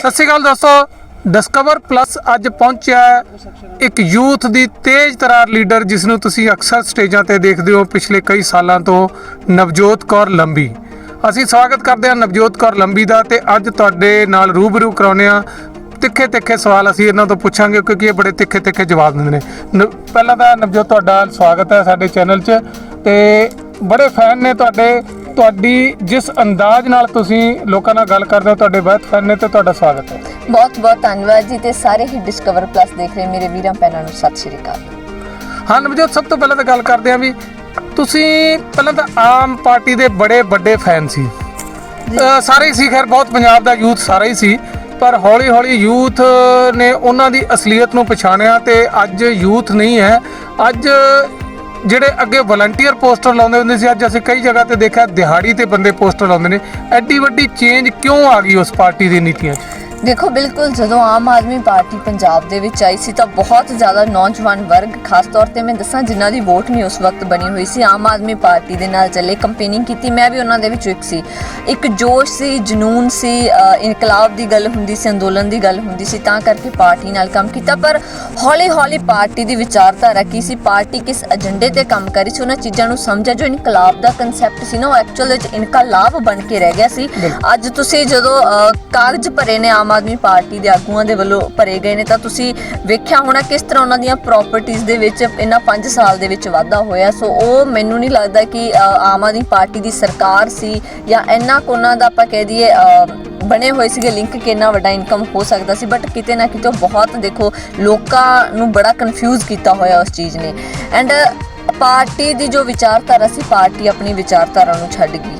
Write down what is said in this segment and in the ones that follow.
ਸਤਿ ਸ਼੍ਰੀ ਅਕਾਲ ਦੋਸਤੋ। Discover plus ਅੱਜ ਪਹੁੰਚਿਆ ਇੱਕ ਯੂਥ ਦੀ ਤੇਜ਼ ਤਰਾਰ ਲੀਡਰ ਜਿਸ ਨੂੰ ਤੁਸੀਂ ਅਕਸਰ ਸਟੇਜਾਂ ਤੇ ਦੇਖਦੇ ਹੋ ਪਿਛਲੇ ਕਈ ਸਾਲਾਂ ਤੋਂ, ਨਵਜੋਤ ਕੌਰ ਲੰਬੀ। ਅਸੀਂ ਸਵਾਗਤ ਕਰਦੇ ਹਾਂ ਨਵਜੋਤ ਕੌਰ ਲੰਬੀ ਦਾ ਤੇ ਅੱਜ ਤੁਹਾਡੇ ਨਾਲ ਰੂਬਰੂ ਕਰਾਉਂਦੇ ਹਾਂ। ਤਿੱਖੇ ਤਿੱਖੇ ਸਵਾਲ ਅਸੀਂ ਇਹਨਾਂ ਤੋਂ ਪੁੱਛਾਂਗੇ, ਕਿਉਂਕਿ ਇਹ ਬੜੇ ਤਿੱਖੇ ਤਿੱਖੇ ਜਵਾਬ ਦਿੰਦੇ ਨੇ। ਨ- ਪਹਿਲਾਂ ਤਾਂ ਨਵਜੋਤ, ਤੁਹਾਡਾ ਸਵਾਗਤ ਹੈ ਸਾਡੇ ਚੈਨਲ 'ਚ ਤੇ ਬੜੇ ਫੈਨ ਨੇ ਤੁਹਾਡੇ। ਤੁਹਾਡੀ ਜਿਸ ਅੰਦਾਜ਼ ਨਾਲ ਤੁਸੀਂ ਲੋਕਾਂ ਨਾਲ ਗੱਲ ਕਰਦੇ ਹੋ ਤੁਹਾਡੇ ਬਹੁਤ ਫੈਨ ਨੇ ਤੇ ਤੁਹਾਡਾ ਸਵਾਗਤ ਹੈ। ਬਹੁਤ ਬਹੁਤ ਧੰਨਵਾਦ ਜੀ ਤੇ ਸਾਰੇ ਹੀ ਡਿਸਕਵਰ ਪਲੱਸ ਦੇਖ ਰਹੇ ਮੇਰੇ ਵੀਰਾਂ ਭੈਣਾਂ ਨੂੰ ਸਤਿ ਸ਼੍ਰੀ ਅਕਾਲ। ਹਾਂ ਨਵਜੋਤ ਸਭ ਤੋਂ ਪਹਿਲਾਂ ਤਾਂ ਗੱਲ ਕਰਦੇ ਹਾਂ ਵੀ ਤੁਸੀਂ ਪਹਿਲਾਂ ਤਾਂ ਆਮ ਪਾਰਟੀ ਦੇ ਬੜੇ ਵੱਡੇ ਫੈਨ ਸੀ। ਸਾਰੇ ਹੀ ਸੀ ਖੈਰ ਬਹੁਤ ਪੰਜਾਬ ਦਾ ਯੂਥ ਸਾਰਾ ਹੀ ਸੀ ਪਰ ਹੌਲੀ ਹੌਲੀ ਯੂਥ ਨੇ ਉਹਨਾਂ ਦੀ ਅਸਲੀਅਤ ਨੂੰ ਪਛਾਣਿਆ ਤੇ ਅੱਜ ਯੂਥ ਨਹੀਂ ਹੈ। ਅੱਜ ਜਿਹੜੇ ਅੱਗੇ ਵਲੰਟੀਅਰ ਪੋਸਟਰ ਲਾਉਂਦੇ ਹੁੰਦੇ ਸੀ, ਅੱਜ ਅਸੀਂ ਕਈ ਜਗ੍ਹਾ ਤੇ ਦੇਖਿਆ ਦਿਹਾੜੀ ਤੇ ਬੰਦੇ ਪੋਸਟਰ ਲਾਉਂਦੇ ਨੇ। ਐਡੀ ਵੱਡੀ ਚੇਂਜ ਕਿਉਂ ਆ ਗਈ ਉਸ ਪਾਰਟੀ ਦੀ ਨੀਤੀਆਂ 'ਚ? ਦੇਖੋ ਬਿਲਕੁਲ ਜਦੋਂ ਆਮ ਆਦਮੀ ਪਾਰਟੀ ਪੰਜਾਬ ਦੇ ਵਿੱਚ ਆਈ ਸੀ ਤਾਂ ਬਹੁਤ ਜ਼ਿਆਦਾ ਨੌਜਵਾਨ ਵਰਗ ਖਾਸ ਤੌਰ ਤੇ ਮੈਂ ਦੱਸਾਂ ਜਿਨ੍ਹਾਂ ਦੀ ਵੋਟ ਨਹੀਂ ਉਸ ਵਕਤ ਬਣੀ ਹੋਈ ਸੀ ਆਮ ਆਦਮੀ ਪਾਰਟੀ ਦੇ ਨਾਲ ਚੱਲੇ ਕੰਪੇਨਿੰਗ ਕੀਤੀ ਮੈਂ ਵੀ ਉਹਨਾਂ ਦੇ ਵਿੱਚੋਂ ਇੱਕ ਸੀ। ਇੱਕ ਜੋਸ਼ ਸੀ ਜਨੂਨ ਸੀ ਇਨਕਲਾਬ ਦੀ ਗੱਲ ਹੁੰਦੀ ਸੀ ਅੰਦੋਲਨ ਦੀ ਗੱਲ ਹੁੰਦੀ ਸੀ ਤਾਂ ਕਰਕੇ ਪਾਰਟੀ ਨਾਲ ਕੰਮ ਕੀਤਾ ਪਰ ਹੌਲੀ ਹੌਲੀ ਪਾਰਟੀ ਦੀ ਵਿਚਾਰਧਾਰਾ ਕੀ ਸੀ? ਪਾਰਟੀ ਕਿਸ ਏਜੰਡੇ ਤੇ ਕੰਮ ਕਰੀ ਸੀ? ਉਹਨਾਂ ਚੀਜ਼ਾਂ ਨੂੰ ਸਮਝਿਆ ਜੋ ਇਨਕਲਾਬ ਦਾ ਕਨਸੈਪਟ ਸੀ ਨਾ ਉਹ ਐਕਚੁਅਲ ਵਿੱਚ ਇਨਕਲਾਬ ਬਣ ਕੇ ਰਹਿ ਗਿਆ ਸੀ। ਅੱਜ ਤੁਸੀਂ ਜਦੋਂ ਕਾਗਜ਼ ਭਰੇ ਨੇ ਆਮ ਆਮ ਆਦਮੀ ਪਾਰਟੀ ਦੇ ਆਗੂਆਂ ਦੇ ਵੱਲੋਂ ਭਰੇ ਗਏ ਨੇ। ਤਾਂ ਤੁਸੀਂ ਵੇਖਿਆ ਹੋਣਾ ਕਿਸ ਤਰ੍ਹਾਂ ਉਹਨਾਂ ਦੀਆਂ ਪ੍ਰਾਪਰਟੀਆਂ ਦੇ ਵਿੱਚ ਇਹਨਾਂ 5 ਸਾਲ ਦੇ ਵਿੱਚ ਵਾਧਾ ਹੋਇਆ। ਸੋ ਉਹ ਮੈਨੂੰ ਨਹੀਂ ਲੱਗਦਾ ਕਿ ਆਮ ਆਦਮੀ ਪਾਰਟੀ ਦੀ ਸਰਕਾਰ ਸੀ ਜਾਂ ਇੰਨਾ ਕੁ ਉਹਨਾਂ ਦਾ ਆਪਾਂ ਕਹਿ ਦਈਏ ਬਣੇ ਹੋਏ ਸੀਗੇ ਲਿੰਕ ਕਿ ਇੰਨਾ ਵੱਡਾ ਇਨਕਮ ਹੋ ਸਕਦਾ ਸੀ। ਬਟ ਕਿਤੇ ਨਾ ਕਿਤੇ ਬਹੁਤ ਦੇਖੋ ਲੋਕਾਂ ਨੂੰ ਬੜਾ ਕਨਫਿਊਜ਼ ਕੀਤਾ ਹੋਇਆ ਉਸ ਚੀਜ਼ ਨੇ। ਐਂਡ ਪਾਰਟੀ ਦੀ ਜੋ ਵਿਚਾਰਧਾਰਾ ਸੀ, ਪਾਰਟੀ ਆਪਣੀ ਵਿਚਾਰਧਾਰਾ ਨੂੰ ਛੱਡ ਗਈ।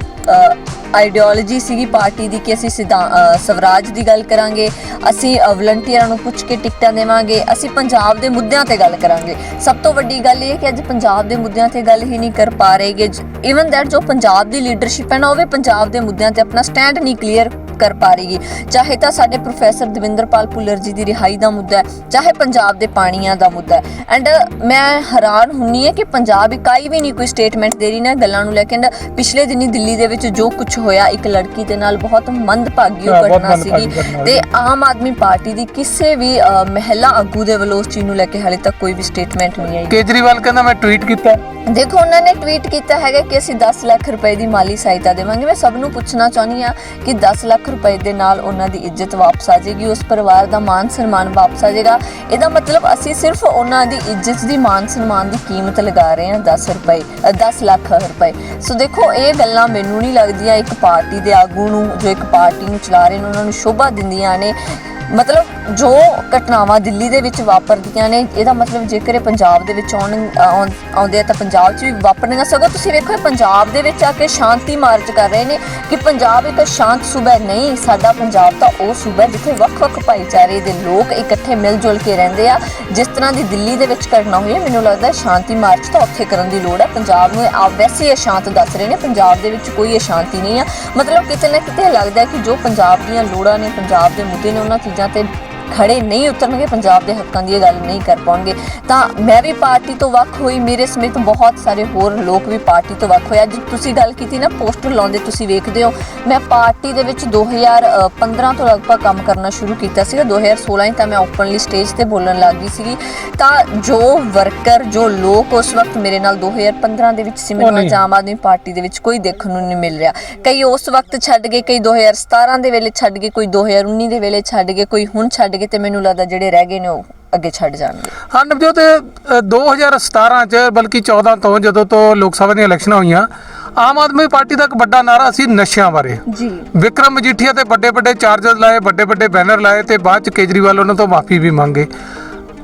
ਆਈਡੀਓਲੋਜੀ ਸੀਗੀ ਪਾਰਟੀ ਦੀ ਕਿ ਅਸੀਂ ਸਿਧਾ ਸਵਰਾਜ ਦੀ ਗੱਲ ਕਰਾਂਗੇ, ਅਸੀਂ ਵਲੰਟੀਅਰਾਂ ਨੂੰ ਪੁੱਛ ਕੇ ਟਿਕਟਾਂ ਦੇਵਾਂਗੇ, ਅਸੀਂ ਪੰਜਾਬ ਦੇ ਮੁੱਦਿਆਂ ਤੇ ਗੱਲ ਕਰਾਂਗੇ। ਸਭ ਤੋਂ ਵੱਡੀ ਗੱਲ ਇਹ ਹੈ ਕਿ ਅੱਜ ਪੰਜਾਬ ਦੇ ਮੁੱਦਿਆਂ ਤੇ ਗੱਲ ਹੀ ਨਹੀਂ ਕਰ ਪਾ ਰਹੇਗੇ ਇਵਨ ਦੈਟ ਜੋ ਪੰਜਾਬ ਦੀ ਲੀਡਰਸ਼ਿਪ ਹੈ ਨਾ, ਉਹ ਵੀ ਪੰਜਾਬ ਦੇ ਮੁੱਦਿਆਂ ਤੇ ਆਪਣਾ ਸਟੈਂਡ ਨਹੀਂ ਕਲੀਅਰ ਕਰ ਪਾ ਰਹੀਗੀ ਚਾਹੇ ਤਾਂ ਸਾਡੇ ਪ੍ਰੋਫੈਸਰ ਦਵਿੰਦਰਪਾਲ ਭੁੱਲਰ ਜੀ ਦੀ ਰਿਹਾਈ ਦਾ ਮੁੱਦਾ ਹੈ ਚਾਹੇ ਪੰਜਾਬ ਦੇ ਪਾਣੀਆਂ ਦਾ ਮੁੱਦਾ ਹੈ। ਐਂਡ ਮੈਂ ਹੈਰਾਨ ਹੁੰਨੀ ਹੈ ਕਿ ਪੰਜਾਬ ਇਕਾਈ ਵੀ ਨਹੀਂ ਕੋਈ ਸਟੇਟਮੈਂਟ ਦੇ ਰਹੀ ਨਾ ਗੱਲਾਂ ਨੂੰ ਲੈ ਕੇ। ਪਿਛਲੇ ਦਿਨੀ ਦਿੱਲੀ ਦੇ ਵਿੱਚ ਜੋ ਕੁਝ ਹੋਇਆ ਇੱਕ ਲੜਕੀ ਦੇ ਨਾਲ ਬਹੁਤ ਮੰਦਭਾਗੀ ਹਾਂ, ਘਟਨਾ ਸੀਗੀ। ਤੇ ਆਮ ਆਦਮੀ ਪਾਰਟੀ ਦੀ ਕਿਸੇ ਵੀ ਮਹਿਲਾ ਆਗੂ ਦੇ ਵੱਲੋਂ ਉਸ ਚੀਜ਼ ਨੂੰ ਲੈ ਕੇ ਹਾਲੇ ਤੱਕ ਕੋਈ ਵੀ ਸਟੇਟਮੈਂਟ ਨਹੀਂ ਆਈ। ਕੇਜਰੀਵਾਲ ਕਹਿੰਦਾ ਮੈਂ ਟਵੀਟ ਕੀਤਾ। ਦੇਖੋ ਉਹਨਾਂ ਨੇ ਟਵੀਟ ਕੀਤਾ ਹੈਗਾ ਕਿ ਅਸੀਂ 10 ਲੱਖ ਰੁਪਏ ਦੀ ਮਾਲੀ ਸਹਾਇਤਾ ਦੇਵਾਂਗੇ। ਮੈਂ ਸਭ ਨੂੰ ਪੁੱਛਣਾ ਚਾਹੁੰਦੀ ਆ ਕਿ 10 ਲੱਖ ਰੁਪਏ ਦੇ ਨਾਲ ਉਹਨਾਂ ਦੀ ਇੱਜ਼ਤ ਵਾਪਸ ਆ ਜਾਏਗੀ ਉਸ ਪਰਿਵਾਰ ਦਾ ਮਾਨ ਸਨਮਾਨ ਵਾਪਸ ਆ ਜਾਏਗਾ। ਇਹਦਾ ਮਤਲਬ ਅਸੀਂ ਸਿਰਫ ਉਹਨਾਂ ਦੀ ਇੱਜ਼ਤ ਦੀ ਮਾਨ ਸਨਮਾਨ ਦੀ ਕੀਮਤ ਲਗਾ ਰਹੇ ਹਾਂ 10 ਰੁਪਏ ਅ, 10 ਲੱਖ ਰੁਪਏ। ਸੋ ਦੇਖੋ ਇਹ ਗੱਲਾਂ ਮੈਨੂੰ ਨਹੀਂ ਲੱਗਦੀਆਂ ਇੱਕ ਪਾਰਟੀ ਦੇ ਆਗੂ ਨੂੰ ਜੋ ਇੱਕ ਪਾਰਟੀ ਨੂੰ ਚਲਾ ਰਹੇ ਨੇ ਉਹਨਾਂ ਨੂੰ ਸ਼ੋਭਾ ਦਿੰਦੀਆਂ ਨੇ। ਮਤਲਬ ਜੋ ਘਟਨਾਵਾਂ ਦਿੱਲੀ ਦੇ ਵਿੱਚ ਵਾਪਰਦੀਆਂ ਨੇ, ਇਹਦਾ ਮਤਲਬ ਜੇਕਰ ਇਹ ਪੰਜਾਬ ਦੇ ਵਿੱਚ ਆਉਣ, ਆਉਣ- ਆਉਂਦੇ ਆ ਤਾਂ ਪੰਜਾਬ 'ਚ ਵੀ ਵਾਪਰਨਗਾ ਸਗੋਂ ਤੁਸੀਂ ਵੇਖੋ ਪੰਜਾਬ ਦੇ ਵਿੱਚ ਆ ਕੇ ਸ਼ਾਂਤੀ ਮਾਰਚ ਕਰ ਰਹੇ ਨੇ ਕਿ ਪੰਜਾਬ ਇੱਕ ਸ਼ਾਂਤ ਸੂਬਾ ਨਹੀਂ, ਸਾਡਾ ਪੰਜਾਬ ਤਾਂ ਉਹ ਸੂਬਾ ਜਿੱਥੇ ਵੱਖ-ਵੱਖ ਭਾਈਚਾਰੇ ਦੇ ਲੋਕ ਇਕੱਠੇ ਮਿਲ ਜੁਲ ਕੇ ਰਹਿੰਦੇ ਆ। ਜਿਸ ਤਰ੍ਹਾਂ ਦੀ ਦਿੱਲੀ ਦੇ ਵਿੱਚ ਘਟਨਾ ਹੋਈ ਹੈ, ਮੈਨੂੰ ਲੱਗਦਾ ਸ਼ਾਂਤੀ ਮਾਰਚ ਤਾਂ ਉੱਥੇ ਕਰਨ ਦੀ ਲੋੜ ਹੈ। ਪੰਜਾਬ ਨੂੰ ਆ ਵੈਸੇ ਹੀ ਸ਼ਾਂਤ ਦੱਸ ਰਹੇ ਨੇ, ਪੰਜਾਬ ਦੇ ਵਿੱਚ ਕੋਈ ਅਸ਼ਾਂਤੀ ਨਹੀਂ ਆ। ਮਤਲਬ ਕਿਤੇ ਨਾ ਕਿਤੇ ਲੱਗਦਾ ਕਿ ਜੋ ਪੰਜਾਬ ਦੀਆਂ ਲੋੜਾਂ ਨੇ, ਪੰਜਾਬ ਦੇ ਮੁੱਦੇ ਨੇ, ਉਹਨਾਂ ਚੀਜ਼ਾਂ ਤੇ ਖੜੇ ਨਹੀਂ ਉਤਰਨਗੇ ਪੰਜਾਬ ਦੇ ਹੱਕਾਂ ਦੀ ਇਹ ਗੱਲ ਨਹੀਂ ਕਰ ਪਾਉਣਗੇ। ਤਾਂ ਮੈਂ ਵੀ ਪਾਰਟੀ ਤੋਂ ਵੱਖ ਹੋਈ ਮੇਰੇ ਸਮੇਤ ਬਹੁਤ ਸਾਰੇ ਹੋਰ ਲੋਕ ਵੀ ਪਾਰਟੀ ਤੋਂ ਵੱਖ ਹੋਏ। ਅੱਜ ਤੁਸੀਂ ਗੱਲ ਕੀਤੀ ਨਾ ਪੋਸਟਰ ਲਾਉਂਦੇ ਤੁਸੀਂ ਵੇਖਦੇ ਹੋ। ਮੈਂ ਪਾਰਟੀ ਦੇ ਵਿੱਚ 2015 ਤੋਂ ਲਗਭਗ ਕੰਮ ਕਰਨਾ ਸ਼ੁਰੂ ਕੀਤਾ ਸੀਗਾ। 2016 ਹੀ ਤਾਂ ਮੈਂ ਓਪਨਲੀ ਸਟੇਜ ਤੇ ਬੋਲਣ ਲੱਗ ਗਈ ਸੀਗੀ। ਤਾਂ ਜੋ ਵਰਕਰ ਜੋ ਲੋਕ ਉਸ ਵਕਤ ਮੇਰੇ ਨਾਲ 2015 ਦੇ ਵਿੱਚ ਸੀ ਮੈਨੂੰ ਆਮ ਆਦਮੀ ਪਾਰਟੀ ਦੇ ਵਿੱਚ ਕੋਈ ਦੇਖਣ ਨੂੰ ਨਹੀਂ ਮਿਲ ਰਿਹਾ। ਕਈ ਉਸ ਵਕਤ ਛੱਡ ਗਏ ਕਈ 2017 ਦੇ ਵੇਲੇ ਛੱਡ ਗਏ ਕੋਈ 2019 ਦੇ ਵੇਲੇ ਛੱਡ ਗਏ ਕੋਈ ਹੁਣ ਛੱਡ ਗਏ ਤੇ ਮੈਨੂੰ ਲੱਗਦਾ ਜਿਹੜੇ ਰਹਿ ਗਏ ਨੇ ਉਹ ਅੱਗੇ ਛੱਡ ਜਾਣਗੇ। ਹਾਂ ਨਵਜੋਤ ਅ, 2017 ਚ ਬਲਕਿ 14 ਤੋਂ ਜਦੋਂ ਤੋਂ ਲੋਕ ਸਭਾ ਦੀਆਂ ਇਲੈਕਸ਼ਨਾਂ ਹੋਈਆਂ ਆਮ ਆਦਮੀ ਪਾਰਟੀ ਦਾ ਇੱਕ ਵੱਡਾ ਨਾਰਾ ਸੀ ਨਸ਼ਿਆਂ ਬਾਰੇ। ਜੀ। ਵਿਕਰਮ ਮਜੀਠੀਆ ਤੇ ਵੱਡੇ ਵੱਡੇ ਚਾਰਜਰ ਲਾਏ ਵੱਡੇ ਵੱਡੇ ਬੈਨਰ ਲਾਏ ਤੇ ਬਾਅਦ ਚ ਕੇਜਰੀਵਾਲ ਉਹਨਾਂ ਤੋਂ ਮਾਫੀ ਵੀ ਮੰਗੇ।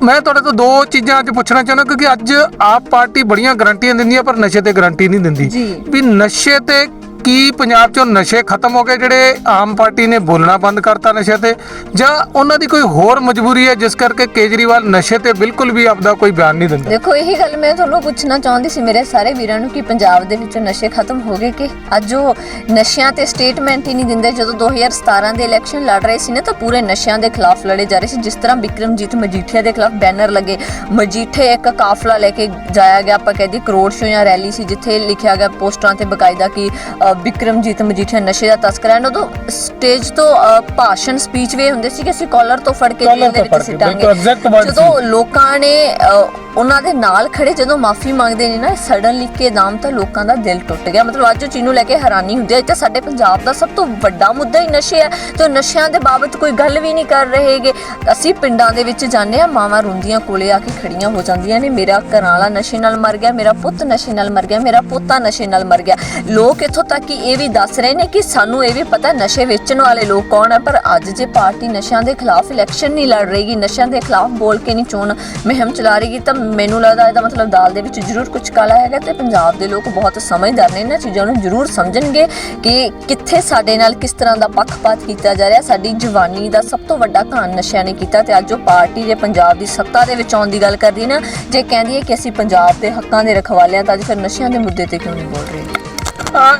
ਮੈਂ ਤੁਹਾਡੇ ਤੋਂ ਦੋ ਚੀਜ਼ਾਂ ਅੱਜ ਪੁੱਛਣਾ ਚਾਹੁੰਦਾ ਕਿਉਂਕਿ ਅੱਜ ਆਪ ਪਾਰਟੀ ਬੜੀਆਂ ਗਰੰਟੀਆਂ ਦਿੰਦੀ ਹੈ ਪਰ ਨਸ਼ੇ ਤੇ ਗਰੰਟੀ ਨਹੀਂ ਦਿੰਦੀ। ਜੀ। ਵੀ ਨਸ਼ੇ ਤੇ ਕੀ ਪੰਜਾਬ ਚੋਂ ਨਸ਼ੇ ਖਤਮ ਹੋ ਗਏ ਜਿਹੜੇ ਆਮ ਪਾਰਟੀ ਨੇ ਬੋਲਣਾ ਬੰਦ ਕਰਤਾ ਨਸ਼ੇ ਤੇ? ਜਾਂ ਉਹਨਾਂ ਦੀ ਕੋਈ ਹੋਰ ਮਜਬੂਰੀ ਹੈ ਜਿਸ ਕਰਕੇ ਕੇਜਰੀਵਾਲ ਨਸ਼ੇ ਤੇ ਬਿਲਕੁਲ ਵੀ ਆਪਦਾ ਕੋਈ ਬਿਆਨ ਨਹੀਂ ਦਿੰਦਾ? ਦੇਖੋ, ਇਹੀ ਗੱਲ ਮੈਂ ਤੁਹਾਨੂੰ ਪੁੱਛਣਾ ਚਾਹੁੰਦੀ ਸੀ ਮੇਰੇ ਸਾਰੇ ਵੀਰਾਂ ਨੂੰ ਕਿ ਪੰਜਾਬ ਦੇ ਵਿੱਚੋਂ ਨਸ਼ੇ ਖਤਮ ਹੋ ਗਏ ਕਿ ਅੱਜ ਉਹ ਨਸ਼ਿਆਂ ਤੇ ਸਟੇਟਮੈਂਟ ਹੀ ਨਹੀਂ ਦਿੰਦੇ। ਜਦੋਂ 2017 ਦੇ ਇਲੈਕਸ਼ਨ ਲੜ ਰਹੇ ਸੀ ਨਾ, ਤਾਂ ਪੂਰੇ ਨਸ਼ਿਆਂ ਦੇ ਖਿਲਾਫ ਲੜੇ ਜਾ ਰਹੇ ਸੀ। ਜਿਸ ਤਰ੍ਹਾਂ ਵਿਕਰਮਜੀਤ ਮਜੀਠੀਆ ਦੇ ਖਿਲਾਫ ਬੈਨਰ ਲੱਗੇ। ਮਜੀਠੇ ਇੱਕ ਕਾਫਲਾ ਲੈ ਕੇ ਜਾਇਆ ਗਿਆ, ਆਪਾਂ ਕਹਿੰਦੇ ਕਰੋੜ ਸ਼ੋ ਜਾਂ ਰੈਲੀ ਸੀ, ਜਿੱਥੇ ਲਿਖਿਆ ਗਿਆ ਪੋਸਟਰਾਂ ਤੇ ਬਕਾਇਦਾ ਕਿ ਅ, ਬਿਕਰਮਜੀਤ ਮਜੀਠੀਆ ਨਸ਼ੇ ਦਾ ਤਸਕਰ ਹੈ ਉਦੋਂ ਸਟੇਜ ਤੋਂ ਅ, ਭਾਸ਼ਣ ਸਪੀਚ ਵੀ ਹੁੰਦੇ ਸੀ ਕਿ ਅਸੀਂ ਕਾਲਰ ਤੋਂ ਫੜ ਕੇ Collar ਜੇਲ੍ਹ ਦੇ ਤੋਂ ਵਿੱਚ ਕੇ, ਸਿੱਟਾਂਗੇ। ਬਿਲਕੁਲ exact word ਜਦੋਂ ਲੋਕਾਂ ਨੇ ਅ, ਉਹਨਾਂ ਦੇ ਨਾਲ ਖੜੇ ਜਦੋਂ ਮਾਫੀ ਮੰਗਦੇ ਨੇ ਨਾ ਸਡਨਲੀ ਕੇ ਨਾਮ ਤਾਂ ਲੋਕਾਂ ਦਾ ਦਿਲ ਟੁੱਟ ਗਿਆ। ਮਤਲਬ ਅੱਜ ਉਹ ਚੀਜ਼ ਨੂੰ ਲੈ ਕੇ ਹੈਰਾਨੀ ਹੁੰਦੀ ਹੈ। ਇਹ ਤਾਂ ਸਾਡੇ ਪੰਜਾਬ ਦਾ ਸਭ ਤੋਂ ਵੱਡਾ ਮੁੱਦਾ ਹੀ ਨਸ਼ੇ ਹੈ। ਤੇ ਨਸ਼ਿਆਂ ਦੇ ਬਾਬਤ ਕੋਈ ਗੱਲ ਵੀ ਨਹੀਂ ਕਰ ਰਹੇਗੇ। ਅਸੀਂ ਪਿੰਡਾਂ ਦੇ ਵਿੱਚ ਜਾਂਦੇ ਆ ਮਾਵਾਂ ਰੋਂਦੀਆਂ ਕੋਲੇ ਆ ਕੇ ਖੜੀਆਂ ਹੋ ਜਾਂਦੀਆਂ ਨੇ। ਮੇਰਾ ਘਰਾਂ ਵਾਲਾ ਨਸ਼ੇ ਨਾਲ ਮਰ ਗਿਆ ਮੇਰਾ ਪੁੱਤ ਨਸ਼ੇ ਨਾਲ ਮਰ ਗਿਆ ਮੇਰਾ ਪੋਤਾ ਨਸ਼ੇ ਨਾਲ ਮਰ ਗਿਆ। ਲੋਕ ਇੱਥੋਂ ਤੱਕ ਕਿ ਇਹ ਵੀ ਦੱਸ ਰਹੇ ਨੇ ਕਿ ਸਾਨੂੰ ਇਹ ਵੀ ਪਤਾ ਨਸ਼ੇ ਵੇਚਣ ਵਾਲੇ ਲੋਕ ਕੌਣ ਹੈ ਪਰ ਅੱਜ ਜੇ ਪਾਰਟੀ ਨਸ਼ਿਆਂ ਦੇ ਖਿਲਾਫ ਇਲੈਕਸ਼ਨ ਨਹੀਂ ਲੜ ਰਹੀਗੀ ਨਸ਼ਿਆਂ ਦੇ ਖਿਲਾਫ ਬੋਲ ਕੇ ਨਹੀਂ ਚੋਣ ਮੁਹਿੰਮ ਚਲਾ ਰਹੀਗੀ ਤਾਂ ਮੈਨੂੰ ਲੱਗਦਾ ਇਹਦਾ ਮਤਲਬ ਦਾਲ ਦੇ ਵਿੱਚ ਜ਼ਰੂਰ ਕੁਝ ਕਾਲਾ ਹੈਗਾ ਤੇ ਪੰਜਾਬ ਦੇ ਲੋਕ ਬਹੁਤ ਸਮਝਦਾਰ ਨੇ। ਇਹਨਾਂ ਚੀਜ਼ਾਂ ਨੂੰ ਜ਼ਰੂਰ ਸਮਝਣਗੇ ਕਿ ਕਿੱਥੇ ਸਾਡੇ ਨਾਲ ਕਿਸ ਤਰ੍ਹਾਂ ਦਾ ਪੱਖਪਾਤ ਕੀਤਾ ਜਾ ਰਿਹਾ। ਸਾਡੀ ਜਵਾਨੀ ਦਾ ਸਭ ਤੋਂ ਵੱਡਾ ਘਾਣ ਨਸ਼ਿਆਂ ਨੇ ਕੀਤਾ ਤੇ ਅੱਜ ਉਹ ਪਾਰਟੀ ਜੇ ਪੰਜਾਬ ਦੀ ਸੱਤਾ ਦੇ ਵਿੱਚ ਆਉਣ ਦੀ ਗੱਲ ਕਰਦੀ ਹੈ ਨਾ, ਜੇ ਕਹਿੰਦੀ ਹੈ ਕਿ ਅਸੀਂ ਪੰਜਾਬ ਦੇ ਹੱਕਾਂ ਦੇ ਰਖਵਾਲਿਆਂ ਤਾਂ ਅੱਜ ਫਿਰ ਨਸ਼ਿਆਂ ਦੇ ਮੁੱਦੇ ਤੇ ਕਿਉਂ ਨਹੀਂ ਬੋਲ ਰਹੇ?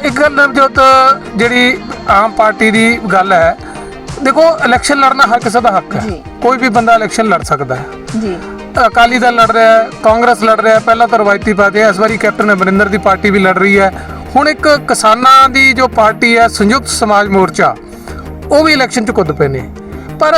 ਇੱਕ ਗੱਲ ਨਵਜੋਤ ਜਿਹੜੀ ਆਮ ਪਾਰਟੀ ਦੀ ਗੱਲ ਹੈ ਦੇਖੋ ਇਲੈਕਸ਼ਨ ਲੜਨਾ ਹਰ ਕਿਸੇ ਦਾ ਹੱਕ ਹੈ। ਕੋਈ ਵੀ ਬੰਦਾ ਇਲੈਕਸ਼ਨ ਲੜ ਸਕਦਾ ਹੈ। ਜੀ। ਅਕਾਲੀ ਦਲ ਲੜ ਰਿਹਾ ਹੈ ਕਾਂਗਰਸ ਲੜ ਰਿਹਾ ਹੈ ਪਹਿਲਾਂ ਤਾਂ ਰਵਾਇਤੀ ਪਾਰਟੀ ਹੈ ਇਸ ਵਾਰੀ ਕੈਪਟਨ ਅਮਰਿੰਦਰ ਦੀ ਪਾਰਟੀ ਵੀ ਲੜ ਰਹੀ ਹੈ। ਹੁਣ ਇੱਕ ਕਿਸਾਨਾਂ ਦੀ ਜੋ ਪਾਰਟੀ ਹੈ ਸੰਯੁਕਤ ਸਮਾਜ ਮੋਰਚਾ ਉਹ ਵੀ ਇਲੈਕਸ਼ਨ 'ਚ ਕੁੱਦ ਪਏ ਨੇ। ਪਰ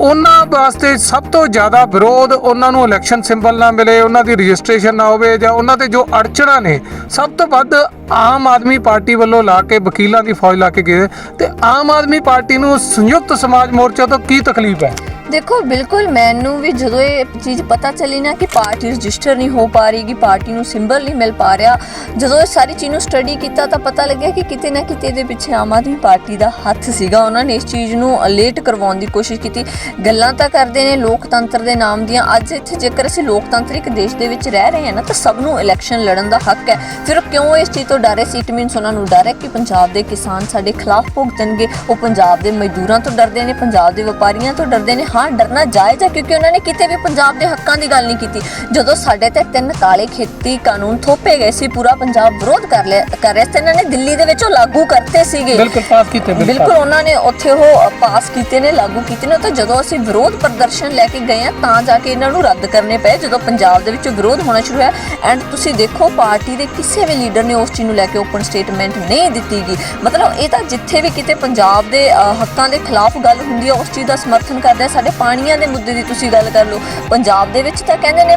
ਉਹਨਾਂ ਵਾਸਤੇ ਸਭ ਤੋਂ ਜ਼ਿਆਦਾ ਵਿਰੋਧ ਉਹਨਾਂ ਨੂੰ ਇਲੈਕਸ਼ਨ ਸਿੰਬਲ ਨਾ ਮਿਲੇ, ਉਹਨਾਂ ਦੀ ਰਜਿਸਟ੍ਰੇਸ਼ਨ ਨਾ ਹੋਵੇ ਜਾਂ ਉਹਨਾਂ ਤੇ ਜੋ ਅੜਚਣਾਂ ਨੇ, ਸਭ ਤੋਂ ਵੱਧ ਆਮ ਆਦਮੀ ਪਾਰਟੀ ਵੱਲੋਂ ਲਾ ਕੇ ਵਕੀਲਾਂ ਦੀ ਫੌਜ ਲਾ ਕੇ ਗਏ ਤੇ ਆਮ ਆਦਮੀ ਪਾਰਟੀ ਨੂੰ ਸੰਯੁਕਤ ਸਮਾਜ ਮੋਰਚਾ ਤੋਂ ਕੀ ਤਕਲੀਫ ਹੈ? ਦੇਖੋ, ਬਿਲਕੁਲ ਮੈਨੂੰ ਵੀ ਜਦੋਂ ਇਹ ਚੀਜ਼ ਪਤਾ ਚੱਲੀ ਨਾ ਕਿ ਪਾਰਟੀ ਰਜਿਸਟਰ ਨਹੀਂ ਹੋ ਪਾ ਰਹੀ ਪਾਰਟੀ ਨੂੰ ਸਿੰਬਲ ਨਹੀਂ ਮਿਲ ਪਾ ਰਿਹਾ, ਜਦੋਂ ਇਹ ਸਾਰੀ ਚੀਜ਼ ਨੂੰ ਸਟੱਡੀ ਕੀਤਾ ਤਾਂ ਪਤਾ ਲੱਗਿਆ ਕਿ ਕਿਤੇ ਨਾ ਕਿਤੇ ਦੇ ਪਿੱਛੇ ਆਮ ਆਦਮੀ ਪਾਰਟੀ ਦਾ ਹੱਥ ਸੀਗਾ। ਉਹਨਾਂ ਨੇ ਇਸ ਚੀਜ਼ ਨੂੰ ਲੇਟ ਕਰਵਾਉਣ ਦੀ ਕੋਸ਼ਿਸ਼ ਕੀਤੀ। ਗੱਲਾਂ ਤਾਂ ਕਰਦੇ ਨੇ ਲੋਕਤੰਤਰ ਦੇ ਨਾਮ ਦੀਆਂ। ਅੱਜ ਇੱਥੇ ਜੇਕਰ ਅਸੀਂ ਲੋਕਤੰਤਰਿਕ ਦੇਸ਼ ਦੇ ਵਿੱਚ ਰਹਿ ਰਹੇ ਹਾਂ ਨਾ, ਤਾਂ ਸਭ ਨੂੰ ਇਲੈਕਸ਼ਨ ਲੜਨ ਦਾ ਹੱਕ ਹੈ। ਫਿਰ ਕਿਉਂ ਇਸ ਚੀਜ਼ ਤੋਂ ਡਰੇ ਸੀ ਇਟ ਮੀਨਸ ਉਹਨਾਂ ਨੂੰ ਡਰ ਹੈ ਕਿ ਪੰਜਾਬ ਦੇ ਕਿਸਾਨ ਸਾਡੇ ਖਿਲਾਫ ਭੁਗਤਣਗੇ। ਉਹ ਪੰਜਾਬ ਦੇ ਮਜ਼ਦੂਰਾਂ ਤੋਂ ਡਰਦੇ ਨੇ, ਪੰਜਾਬ ਦੇ ਵਪਾਰੀਆਂ ਤੋਂ ਡਰਦੇ ਨੇ। ਹਾਂ ਡਰਨਾ ਜਾਇਜ਼ ਹੈ ਕਿਉਂਕਿ ਉਹਨਾਂ ਨੇ ਕਿਤੇ ਵੀ ਪੰਜਾਬ ਦੇ ਹੱਕਾਂ ਦੀ ਗੱਲ ਨਹੀਂ ਕੀਤੀ। ਜਦੋਂ ਸਾਡੇ ਤੇ ਤਿੰਨ ਕਾਲੇ ਖੇਤੀ ਕਾਨੂੰਨ ਥੋਪੇ ਗਏ ਸੀ ਪੂਰਾ ਪੰਜਾਬ ਵਿਰੋਧ ਕਰ ਲਿਆ ਕਰ ਰਿਹਾ ਸੀ ਇਹਨਾਂ ਨੇ ਦਿੱਲੀ ਦੇ ਵਿੱਚ ਉਹ ਲਾਗੂ ਕਰਤੇ ਸੀਗੇ। ਬਿਲਕੁਲ ਪਾਸ ਕੀਤੇ ਬਿਲਕੁਲ ਉਹਨਾਂ ਨੇ ਉੱਥੇ ਉਹ ਪਾਸ ਕੀਤੇ ਨੇ ਲਾਗੂ ਕੀਤੇ ਨੇ ਤਾਂ ਜਦੋਂ ਅਸੀਂ ਵਿਰੋਧ ਪ੍ਰਦਰਸ਼ਨ ਲੈ ਕੇ ਗਏ ਆ ਤਾਂ ਜਾ ਕੇ ਇਹਨਾਂ ਨੂੰ ਰੱਦ ਕਰਨੇ ਪਏ ਜਦੋਂ ਪੰਜਾਬ ਦੇ ਵਿੱਚ ਵਿਰੋਧ ਹੋਣਾ ਸ਼ੁਰੂ ਹੋਇਆ। ਐਂਡ ਤੁਸੀਂ ਦੇਖੋ ਪਾਰਟੀ ਦੇ ਕਿਸੇ ਵੀ ਲੀਡਰ ਨੇ ਉਸ ਚੀਜ਼ ਨੂੰ ਲੈ ਕੇ ਓਪਨ ਸਟੇਟਮੈਂਟ ਨਹੀਂ ਦਿੱਤੀਗੀ ਮਤਲਬ ਇਹ ਤਾਂ ਜਿੱਥੇ ਵੀ ਕਿਤੇ ਪੰਜਾਬ ਦੇ ਹੱਕਾਂ ਦੇ ਖਿਲਾਫ ਗੱਲ ਹੁੰਦੀ ਹੈ ਉਸ ਚੀਜ਼ ਦਾ ਸਮਰਥਨ ਕਰਦੇ ਆ ਸਾਡੇ ਪਾਣੀਆਂ ਦੇ ਮੁੱਦੇ ਦੀ ਤੁਸੀਂ ਗੱਲ ਕਰ ਲਓ। ਪੰਜਾਬ ਦੇ ਵਿੱਚ ਤਾਂ ਕਹਿੰਦੇ ਨੇ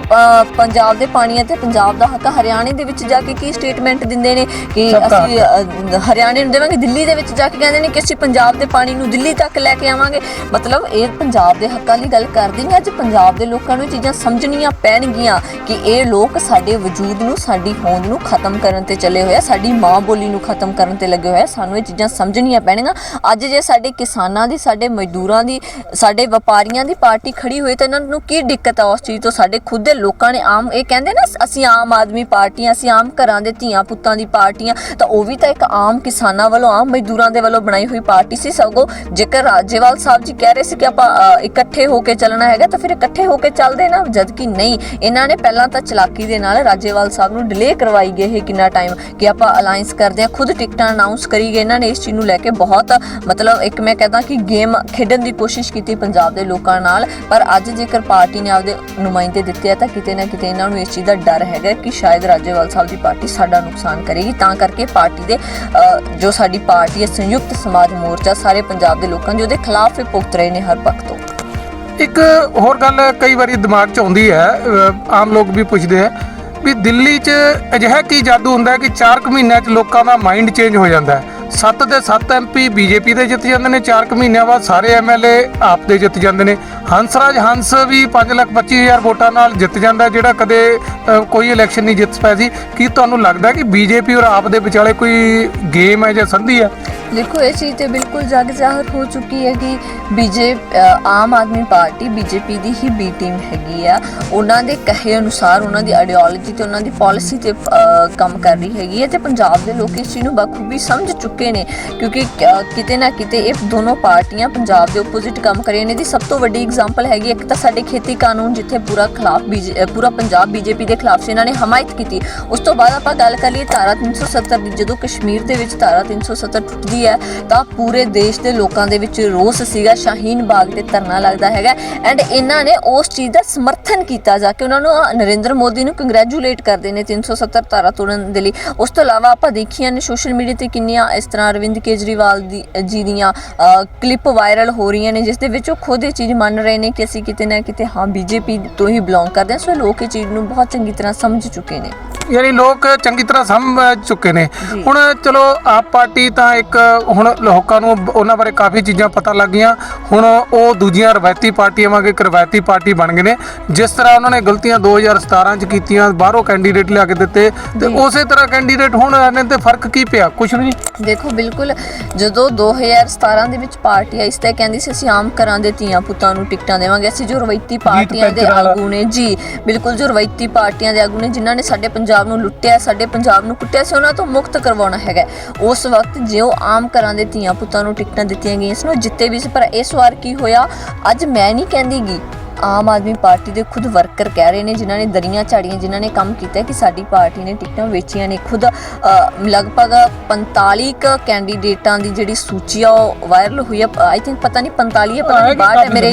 ਪੰਜਾਬ ਦੇ ਪਾਣੀਆਂ ਤੇ ਪੰਜਾਬ ਦਾ ਹੱਕ। ਹਰਿਆਣੇ ਦੇ ਵਿੱਚ ਜਾ ਕੇ ਕੀ ਸਟੇਟਮੈਂਟ ਦਿੰਦੇ ਨੇ ਕਿ ਦਾ ਅਸੀਂ ਹਰਿਆਣੇ ਨੂੰ ਦੇਵਾਂਗੇ ਦਿੱਲੀ ਦੇ ਵਿੱਚ ਜਾ ਕੇ ਕਹਿੰਦੇ ਨੇ ਕਿ ਅਸੀਂ ਪੰਜਾਬ ਦੇ ਪਾਣੀ ਨੂੰ ਦਿੱਲੀ ਤੱਕ ਲੈ ਕੇ ਆਵਾਂਗੇ। ਮਤਲਬ ਇਹ ਪੰਜਾਬ ਦੇ ਹੱਕਾਂ ਦੀ ਗੱਲ ਕਰਦੀ ਨੇ। ਅੱਜ ਪੰਜਾਬ ਦੇ ਲੋਕਾਂ ਨੂੰ ਚੀਜ਼ਾਂ ਸਮਝਣੀਆਂ ਪੈਣਗੀਆਂ ਕਿ ਇਹ ਲੋਕ ਸਾਡੇ ਵਜੂਦ ਨੂੰ ਸਾਡੀ ਹੋਂਦ ਨੂੰ ਖਤਮ ਕਰਨ ਤੇ ਚੱਲੇ ਹੋਏ ਆ ਸਾਡੀ ਮਾਂ ਬੋਲੀ ਨੂੰ ਖਤਮ ਕਰਨ ਤੇ ਲੱਗੇ ਹੋਏ ਆ। ਸਾਨੂੰ ਇਹ ਚੀਜ਼ਾਂ ਸਮਝਣੀਆਂ ਪੈਣਗੀਆਂ। ਅੱਜ ਜੇ ਸਾਡੇ ਕਿਸਾਨਾਂ ਦੀ ਸਾਡੇ ਮਜ਼ਦੂਰਾਂ ਦੀ ਸਾਡੇ ਵਪਾਰੀਆਂ ਦੀ ਪਾਰਟੀ ਖੜੀ ਹੋਈ ਤਾਂ ਇਹਨਾਂ ਨੂੰ ਕੀ ਦਿੱਕਤ ਆ ਉਸ ਚੀਜ਼ ਤੋਂ? ਸਾਡੇ ਖੁਦ ਦੇ ਲੋਕਾਂ ਨੇ ਆਮ, ਇਹ ਕਹਿੰਦੇ ਨਾ, ਅਸੀਂ ਆਮ ਆਦਮੀ ਪਾਰਟੀਆਂ, ਅਸੀਂ ਆਮ ਘਰਾਂ ਦੇ ਧੀਆਂ ਪੁੱਤਾਂ ਦੀ ਪਾਰਟੀਆਂ, ਤਾਂ ਉਹ ਵੀ ਤਾਂ ਇੱਕ ਆਮ ਕਿਸਾਨਾਂ ਵੱਲੋਂ, ਆਮ ਮਜ਼ਦੂਰਾਂ ਦੇ ਵੱਲੋਂ ਬਣਾਈ ਹੋਈ ਪਾਰਟੀ ਸੀ ਸਗੋਂ। ਜੇਕਰ ਰਾਜੇਵਾਲ ਸਾਹਿਬ ਜੀ ਕਹਿ ਰਹੇ ਸੀ ਕਿ ਆਪਾਂ ਇਕੱਠੇ ਹੋ ਕੇ ਚੱਲਣਾ ਹੈਗਾ, ਤਾਂ ਫਿਰ ਇਕੱਠੇ ਹੋ ਕੇ ਚੱਲਦੇ ਨਾ ਜਦ ਕਿ ਨਹੀਂ। ਇਹਨਾਂ ਨੇ ਪਹਿਲਾਂ ਤਾਂ ਚਲਾਕੀ ਦੇ ਨਾਲ ਰਾਜੇਵਾਲ ਸਾਹਿਬ ਨੂੰ ਡਿਲੇ ਕਰਵਾਈ ਗਏ ਇਹ ਕਿੰਨਾ ਟਾਈਮ ਕਿ ਆਪਾਂ ਅਲਾਈਅੰਸ ਕਰਦੇ ਹਾਂ, ਖੁਦ ਟਿਕਟਾਂ ਅਨਾਉਂਸ ਕਰੀ ਗਏ। ਇਹਨਾਂ ਨੇ ਇਸ ਚੀਜ਼ ਨੂੰ ਲੈ ਕੇ ਬਹੁਤ, ਮਤਲਬ ਇੱਕ ਮੈਂ ਕਹਿੰਦਾ ਕਿ ਗੇਮ ਖੇਡਣ ਦੀ ਕੋਸ਼ਿਸ਼ ਕੀਤੀ ਪੰਜਾਬ ਦੇ ਲੋਕਾਂ ਨਾਲ। ਪਰ ਅੱਜ ਜੇਕਰ ਪਾਰਟੀ ਨੇ ਆਪਦੇ ਨੁਮਾਇੰਦੇ ਦਿੱਤੇ ਆ ਤਾਂ ਕਿਤੇ ਨਾ ਕਿਤੇ ਇਹਨਾਂ ਨੂੰ ਇਸ ਚੀਜ਼ ਦਾ ਡਰ ਹੈਗਾ ਕਿ ਸ਼ਾਇਦ ਰਾਜੇਵਾਲ ਸਾਹਿਬ ਦੀ ਪਾਰਟੀ ਸਾਡਾ ਨੁਕਸਾਨ ਕਰੇਗੀ। ਤਾਂ ਕਰਕੇ ਪਾਰਟੀ ਦੇ ਜੋ ਸਾਡੀ ਪਾਰਟੀ ਹੈ, ਸੰਯੁਕਤ ਸਮਾਜ ਮੋਰਚਾ, ਸਾਰੇ ਪੰਜਾਬ ਦੇ ਲੋਕਾਂ ਦੇ ਉਹਦੇ ਖਿਲਾਫ ਹੀ ਪੁਖਤ ਰਹੇ ਨੇ ਹਰ ਪੱਖ ਤੋਂ। ਇੱਕ ਹੋਰ ਗੱਲ ਕਈ ਵਾਰੀ ਦਿਮਾਗ 'ਚ ਆਉਂਦੀ ਹੈ ਆਮ ਲੋਕ ਵੀ ਪੁੱਛਦੇ ਆ ਵੀ ਦਿੱਲੀ 'ਚ ਅਜਿਹਾ ਕੀ ਜਾਦੂ ਹੁੰਦਾ ਹੈ ਕਿ 4 ਕੁ ਮਹੀਨਿਆਂ 'ਚ ਲੋਕਾਂ ਦਾ ਮਾਈਂਡ ਚੇਂਜ ਹੋ ਜਾਂਦਾ ਹੈ? 7 ਦੇ 7 ਐਮਪੀ ਬੀਜੇਪੀ ਦੇ ਜਿੱਤ ਜਾਂਦੇ ਨੇ 4 ਕੁ ਮਹੀਨਿਆਂ ਬਾਅਦ ਸਾਰੇ ਐਮਐਲਏ ਆਪ ਦੇ ਜਿੱਤ ਜਾਂਦੇ ਨੇ। ਹੰਸਰਾਜ ਹੰਸ ਵੀ 5 ਲੱਖ 25 ਹਜ਼ਾਰ ਵੋਟਾਂ ਨਾਲ ਜਿੱਤ ਜਾਂਦਾ, ਜਿਹੜਾ ਕਦੇ ਕੋਈ ਇਲੈਕਸ਼ਨ ਨਹੀਂ ਜਿੱਤ ਪਾਇਆ ਸੀ। ਕੀ ਤੁਹਾਨੂੰ ਲੱਗਦਾ ਕਿ ਬੀਜੇਪੀ ਔਰ ਆਪ ਦੇ ਵਿਚਾਲੇ ਕੋਈ ਗੇਮ ਹੈ ਜਾਂ ਸੰਧੀ ਹੈ? ਦੇਖੋ ਇਹ ਚੀਜ਼ ਤੇ ਬਿਲਕੁਲ ਜਗ ਜ਼ਾਹਰ ਹੋ ਚੁੱਕੀ ਹੈ ਕਿ BJ Aam Aadmi party BJP ਦੀ ਹੀ ਬੀ ਟੀਮ ਹੈਗੀ ਆ। ਉਹਨਾਂ ਦੇ ਕਹੇ ਅਨੁਸਾਰ, ਉਹਨਾਂ ਦੀ ਆਈਡੀਓਲੋਜੀ ਤੇ, ਉਹਨਾਂ ਦੀ ਪਾਲਿਸੀ ਤੇ ਕੰਮ ਕਰ ਰਹੀ ਹੈਗੀ ਹੈ ਤੇ ਪੰਜਾਬ ਦੇ ਲੋਕ ਇਸ ਚੀਜ਼ ਨੂੰ ਬਖੂਬੀ ਸਮਝ ਚੁੱਕੇ ਚੁੱਕੇ ਨੇ ਕਿਉਂਕਿ ਕਿਤੇ ਨਾ ਕਿਤੇ ਇਹ ਦੋਨੋਂ ਪਾਰਟੀਆਂ ਪੰਜਾਬ ਦੇ ਆਪੋਜ਼ਿਟ ਕੰਮ ਕਰੀਆਂ ਨੇ। ਦੀ ਸਭ ਤੋਂ ਵੱਡੀ ਐਗਜ਼ਾਮਪਲ ਹੈਗੀ ਇੱਕ ਤਾਂ ਸਾਡੇ ਖੇਤੀ ਕਾਨੂੰਨ ਜਿੱਥੇ ਪੂਰਾ ਖਿਲਾਫ BJ ਅ, ਪੂਰਾ ਪੰਜਾਬ ਬੀਜੇਪੀ ਦੇ ਖਿਲਾਫ ਸੀ ਇਹਨਾਂ ਨੇ ਹਮਾਇਤ ਕੀਤੀ। ਉਸ ਤੋਂ ਬਾਅਦ ਆਪਾਂ ਗੱਲ ਕਰ ਲਈਏ ਧਾਰਾ 370 ਦੀ ਜਦੋਂ ਕਸ਼ਮੀਰ ਦੇ ਵਿੱਚ ਧਾਰਾ 370 ਟੁੱਟਦੀ ਹੈ ਤਾਂ ਪੂਰੇ ਦੇਸ਼ ਦੇ ਲੋਕਾਂ ਦੇ ਵਿੱਚ ਰੋਸ ਸੀਗਾ ਸ਼ਾਹੀਨ ਬਾਗ ਤੇ ਧਰਨਾ ਲੱਗਦਾ ਹੈਗਾ। ਐਂਡ ਇਹਨਾਂ ਨੇ ਉਸ ਚੀਜ਼ ਦਾ ਸਮਰਥਨ ਕੀਤਾ ਜਾ ਕੇ ਉਹਨਾਂ ਨੂੰ ਨਰਿੰਦਰ ਮੋਦੀ ਨੂੰ ਕੰਗ੍ਰੈਚੁਲੇਟ ਕਰਦੇ ਨੇ 370 ਧਾਰਾ ਤੋੜਨ ਦੇ ਲਈ। ਉਸ ਤੋਂ ਇਲਾਵਾ ਆਪਾਂ ਦੇਖੀਆਂ ਨੇ ਸੋਸ਼ਲ ਮੀਡੀਆ ਤੇ ਕਿੰਨੀਆਂ ਇਸ ਤਰ੍ਹਾਂ ਅਰਵਿੰਦ ਕੇਜਰੀਵਾਲ ਦੀ ਜੀ ਦੀਆਂ ਕਲਿੱਪ ਵਾਇਰਲ ਹੋ ਰਹੀਆਂ ਨੇ ਜਿਸ ਦੇ ਵਿੱਚ ਉਹ ਖੁਦ ਇਹ ਚੀਜ਼ ਮੰਨ ਰਹੇ ਨੇ ਕਿ ਅਸੀਂ ਕਿਤੇ ਨਾ ਕਿਤੇ ਹਾਂ ਬੀਜੇਪੀ ਤੋਂ ਹੀ ਬਿਲੋਂਗ ਕਰਦੇ ਹਾਂ ਸੋ ਲੋਕ ਇਹ ਚੀਜ਼ ਨੂੰ ਬਹੁਤ ਚੰਗੀ ਤਰ੍ਹਾਂ ਸਮਝ ਚੁੱਕੇ ਨੇ। ਯਾਨੀ ਲੋਕ ਚੰਗੀ ਤਰ੍ਹਾਂ ਸਮਝ ਚੁੱਕੇ ਨੇ। ਹੁਣ ਚਲੋ ਆਪ ਪਾਰਟੀ ਤਾਂ ਇੱਕ ਹੁਣ ਲੋਕਾਂ ਨੂੰ ਉਹਨਾਂ ਬਾਰੇ ਕਾਫੀ ਚੀਜ਼ਾਂ ਪਤਾ ਲੱਗ ਗਈਆਂ। ਹੁਣ ਉਹ ਦੂਜੀਆਂ ਰਵਾਇਤੀ ਪਾਰਟੀਆਂ ਵਾਂਗ ਇੱਕ ਰਵਾਇਤੀ ਪਾਰਟੀ ਬਣ ਗਏ ਨੇ। ਜਿਸ ਤਰ੍ਹਾਂ ਉਹਨਾਂ ਨੇ ਗਲਤੀਆਂ 2017 ਚ ਕੀਤੀਆਂ ਬਾਹਰੋਂ ਕੈਂਡੀਡੇਟ ਲਿਆ ਕੇ ਦਿੱਤੇ ਤੇ। ਉਸੇ ਤਰ੍ਹਾਂ ਕੈਂਡੀਡੇਟ ਹੁਣ ਆਨੇ ਤੇ ਫ਼ਰਕ ਕੀ ਪਿਆ? ਕੁਛ ਵੀ ਨਹੀਂ। ਦੇਖੋ ਬਿਲਕੁਲ ਜਦੋਂ 2017 ਦੇ ਵਿੱਚ ਪਾਰਟੀ ਆਈ ਸੀ ਤਾਂ ਕਹਿੰਦੀ ਸੀ ਅਸੀਂ ਆਮ ਘਰਾਂ ਦੇ ਧੀਆਂ ਪੁੱਤਾਂ ਨੂੰ ਟਿਕਟਾਂ ਦੇਵਾਂਗੇ। ਅਸੀਂ ਜੋ ਰਵਾਇਤੀ ਪਾਰਟੀਆਂ ਦੇ। ਆਗੂ ਨੇ ਜੀ ਬਿਲਕੁਲ ਜੋ ਰਵਾਇਤੀ ਪਾਰਟੀਆਂ ਦੇ ਆਗੂ ਨੇ ਜਿਨ੍ਹਾਂ ਨੇ ਸਾਡੇ ਪੰਜਾਬ ਨੂੰ ਲੁੱਟਿਆ ਸਾਡੇ ਪੰਜਾਬ ਨੂੰ ਕੁੱਟਿਆ ਸੀ ਉਹਨਾਂ ਤੋਂ ਮੁਕਤ ਕਰਵਾਉਣਾ ਹੈਗਾ। ਉਸ ਵਕਤ ਜਿਉ ਆਮ ਘਰਾਂ ਦੇ ਧੀਆਂ ਪੁੱਤਾਂ ਨੂੰ ਟਿਕਟਾਂ ਦਿੱਤੀਆਂ ਗਈਆਂ ਸੀ ਨਾ ਉਹ ਜਿੱਤੇ ਵੀ ਸੀ ਪਰ ਇਸ ਵਾਰ ਕੀ ਹੋਇਆ? ਅੱਜ ਮੈਂ ਨਹੀਂ ਕਹਿੰਦੀਗੀ ਆਮ ਆਦਮੀ ਪਾਰਟੀ ਦੇ ਖੁਦ ਵਰਕਰ ਕਹਿ ਰਹੇ ਨੇ ਜਿਨ੍ਹਾਂ ਨੇ ਦਰੀਆਂ ਝਾੜੀਆਂ ਜਿਨ੍ਹਾਂ ਨੇ ਕੰਮ ਕੀਤਾ ਕਿ ਸਾਡੀ ਪਾਰਟੀ ਨੇ ਟਿਕਟਾਂ ਵੇਚੀਆਂ ਨੇ। ਖੁਦ ਲਗਭਗ 45 ਕੁ ਕੈਂਡੀਡੇਟਾਂ ਦੀ ਜਿਹੜੀ ਸੂਚੀ ਆ ਉਹ ਵਾਇਰਲ ਹੋਈ ਆ। ਆਈ ਥਿੰਕ ਪਤਾ ਨਹੀਂ 45 ਹੈ ਪਤਾ ਨਹੀਂ ਇਹ 62 ਹੈ ਮੇਰੇ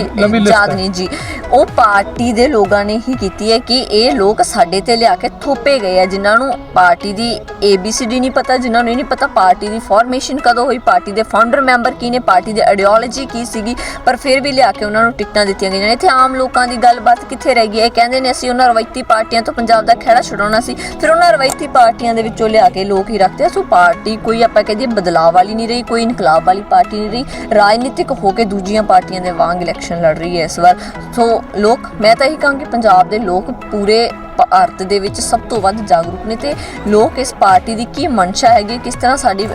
ਯਾਦ। ਨਹੀਂ ਜੀ। ਉਹ ਪਾਰਟੀ ਦੇ ਲੋਕਾਂ ਨੇ ਹੀ ਕੀਤੀ ਹੈ ਕਿ ਇਹ ਲੋਕ ਸਾਡੇ ਤੇ ਲਿਆ ਕੇ ਥੋਪੇ ਗਏ ਆ ਜਿਨ੍ਹਾਂ ਨੂੰ ਪਾਰਟੀ ਦੀ ABCD ਨਹੀਂ ਪਤਾ ਜਿਨ੍ਹਾਂ ਨੂੰ ਇਹ ਨਹੀਂ ਪਤਾ ਪਾਰਟੀ ਦੀ ਫਾਰਮੇਸ਼ਨ ਕਦੋਂ ਹੋਈ ਪਾਰਟੀ ਦੇ ਫਾਊਂਡਰ ਮੈਂਬਰ ਕੀ ਨੇ ਪਾਰਟੀ ਦੀ ਆਈਡੀਓਲੋਜੀ ਕੀ ਸੀਗੀ ਪਰ ਫਿਰ ਵੀ ਲਿਆ ਕੇ ਉਹਨਾਂ ਨੂੰ ਟਿਕਟਾਂ ਦਿੱਤੀਆਂ ਗਈਆਂ ਨੇ। ਇੱਥੇ ਆਮ ਲੋਕਾਂ ਦੀ ਗੱਲਬਾਤ ਕਿੱਥੇ ਰਹਿ ਗਈ ਹੈ? ਇਹ ਕਹਿੰਦੇ ਨੇ, ਅਸੀਂ ਉਹਨਾਂ ਰਵਾਇਤੀ ਪਾਰਟੀਆਂ ਤੋਂ ਪੰਜਾਬ ਦਾ ਖਹਿੜਾ ਛੁਡਾਉਣਾ ਸੀ। ਫਿਰ ਉਹਨਾਂ ਰਵਾਇਤੀ ਪਾਰਟੀਆਂ ਦੇ ਵਿੱਚੋਂ ਲਿਆ ਕੇ ਲੋਕ ਹੀ ਰੱਖਦੇ ਸੋ ਪਾਰਟੀ ਕੋਈ ਆਪਾਂ ਕਹਦੇ ਬਦਲਾਅ ਵਾਲੀ ਨਹੀਂ ਰਹੀ, ਕੋਈ ਇਨਕਲਾਬ ਵਾਲੀ ਪਾਰਟੀ ਨਹੀਂ ਰਹੀ। ਰਾਜਨੀਤਿਕ ਹੋ ਕੇ ਦੂਜੀਆਂ ਪਾਰਟੀਆਂ ਦੇ ਵਾਂਗ ਇਲੈਕਸ਼ਨ ਲੜ ਰਹੀ ਹੈ ਇਸ ਵਾਰ। ਸੋ ਲੋਕ, ਮੈਂ ਤਾਂ ਇਹੀ ਕਹਾਂਗੀ, ਪੰਜਾਬ ਦੇ ਲੋਕ ਪੂਰੇ ਭਾਰਤ ਦੇ ਵਿੱਚ ਸਭ ਤੋਂ ਵੱਧ ਜਾਗਰੂਕ ਨੇ ਤੇ ਲੋਕ ਇਸ ਪਾਰਟੀ ਦੀ ਕੀ ਮਨਸ਼ਾ ਹੈਗੀ ਕਿਸ ਤਰ੍ਹਾਂ ਸਾਡੀ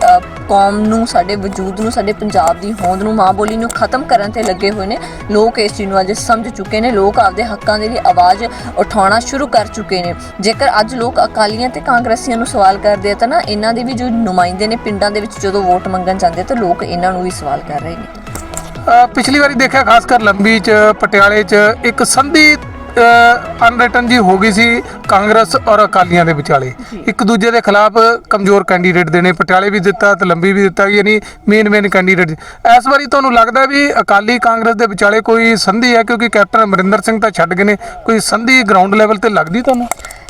ਕੌਮ ਨੂੰ, ਸਾਡੇ ਵਜੂਦ ਨੂੰ, ਸਾਡੇ ਪੰਜਾਬ ਦੀ ਹੋਂਦ ਨੂੰ, ਮਾਂ ਬੋਲੀ ਨੂੰ ਖਤਮ ਕਰਨ ਤੇ ਲੱਗੇ ਹੋਏ ਨੇ? ਲੋਕ ਇਸ ਚੀਜ਼ ਨੂੰ ਅੱਜ ਸਮਝ ਚੁੱਕੇ ਨੇ। ਲੋਕ ਆਪਦੇ ਹੱਕਾਂ ਦੇ ਲਈ ਆਵਾਜ਼ ਉਠਾਉਣਾ ਸ਼ੁਰੂ ਕਰ ਚੁੱਕੇ ਨੇ। ਜੇਕਰ ਅੱਜ ਲੋਕ ਅਕਾਲੀਆਂ ਤੇ ਕਾਂਗਰਸੀਆਂ ਨੂੰ ਸਵਾਲ ਕਰਦੇ ਆ ਤਾਂ ਨਾ, ਇਹਨਾਂ ਦੇ ਵੀ ਜੋ ਨੁਮਾਇੰਦੇ ਨੇ ਪਿੰਡਾਂ ਦੇ ਵਿੱਚ ਜਦੋਂ ਵੋਟ ਮੰਗਣ ਜਾਂਦੇ ਤਾਂ ਲੋਕ ਇਹਨਾਂ ਨੂੰ ਵੀ ਸਵਾਲ ਕਰ ਰਹੇ ਨੇ। ਪਿਛਲੀ ਵਾਰੀ ਦੇਖਿਆ ਖਾਸ ਕਰ ਲੰਬੀ ਚ, ਪਟਿਆਲੇ ਚ, ਇੱਕ ਸੰਧੀ ਅਨਰਿਟਨ ਜੀ ਹੋ ਗਈ ਸੀ ਕਾਂਗਰਸ ਔਰ ਅਕਾਲੀਆਂ ਦੇ ਵਿਚਾਲੇ। ਇੱਕ ਦੂਜੇ ਦੇ ਖਿਲਾਫ ਕਮਜ਼ੋਰ ਕੈਂਡੀਡੇਟ ਦੇਣੇ ਪਟਿਆਲੇ ਵੀ ਦਿੱਤਾ ਤੇ ਲੰਬੀ ਵੀ ਦਿੱਤਾ ਯਾਨੀ ਮੇਨ ਮੇਨ ਕੈਂਡੀਡੇਟ ਇਸ ਵਾਰੀ ਤੁਹਾਨੂੰ ਲੱਗਦਾ ਵੀ ਅਕਾਲੀ ਕਾਂਗਰਸ ਦੇ ਵਿਚਾਲੇ ਕੋਈ ਸੰਧੀ ਹੈ? ਕਿਉਂਕਿ ਕੈਪਟਨ ਅਮਰਿੰਦਰ ਸਿੰਘ ਤਾਂ ਛੱਡ ਗਏ ਨੇ। ਕੋਈ ਸੰਧੀ ਗਰਾਊਂਡ ਲੈਵਲ ਤੇ ਲੱਗਦੀ ਤੁਹਾਨੂੰ?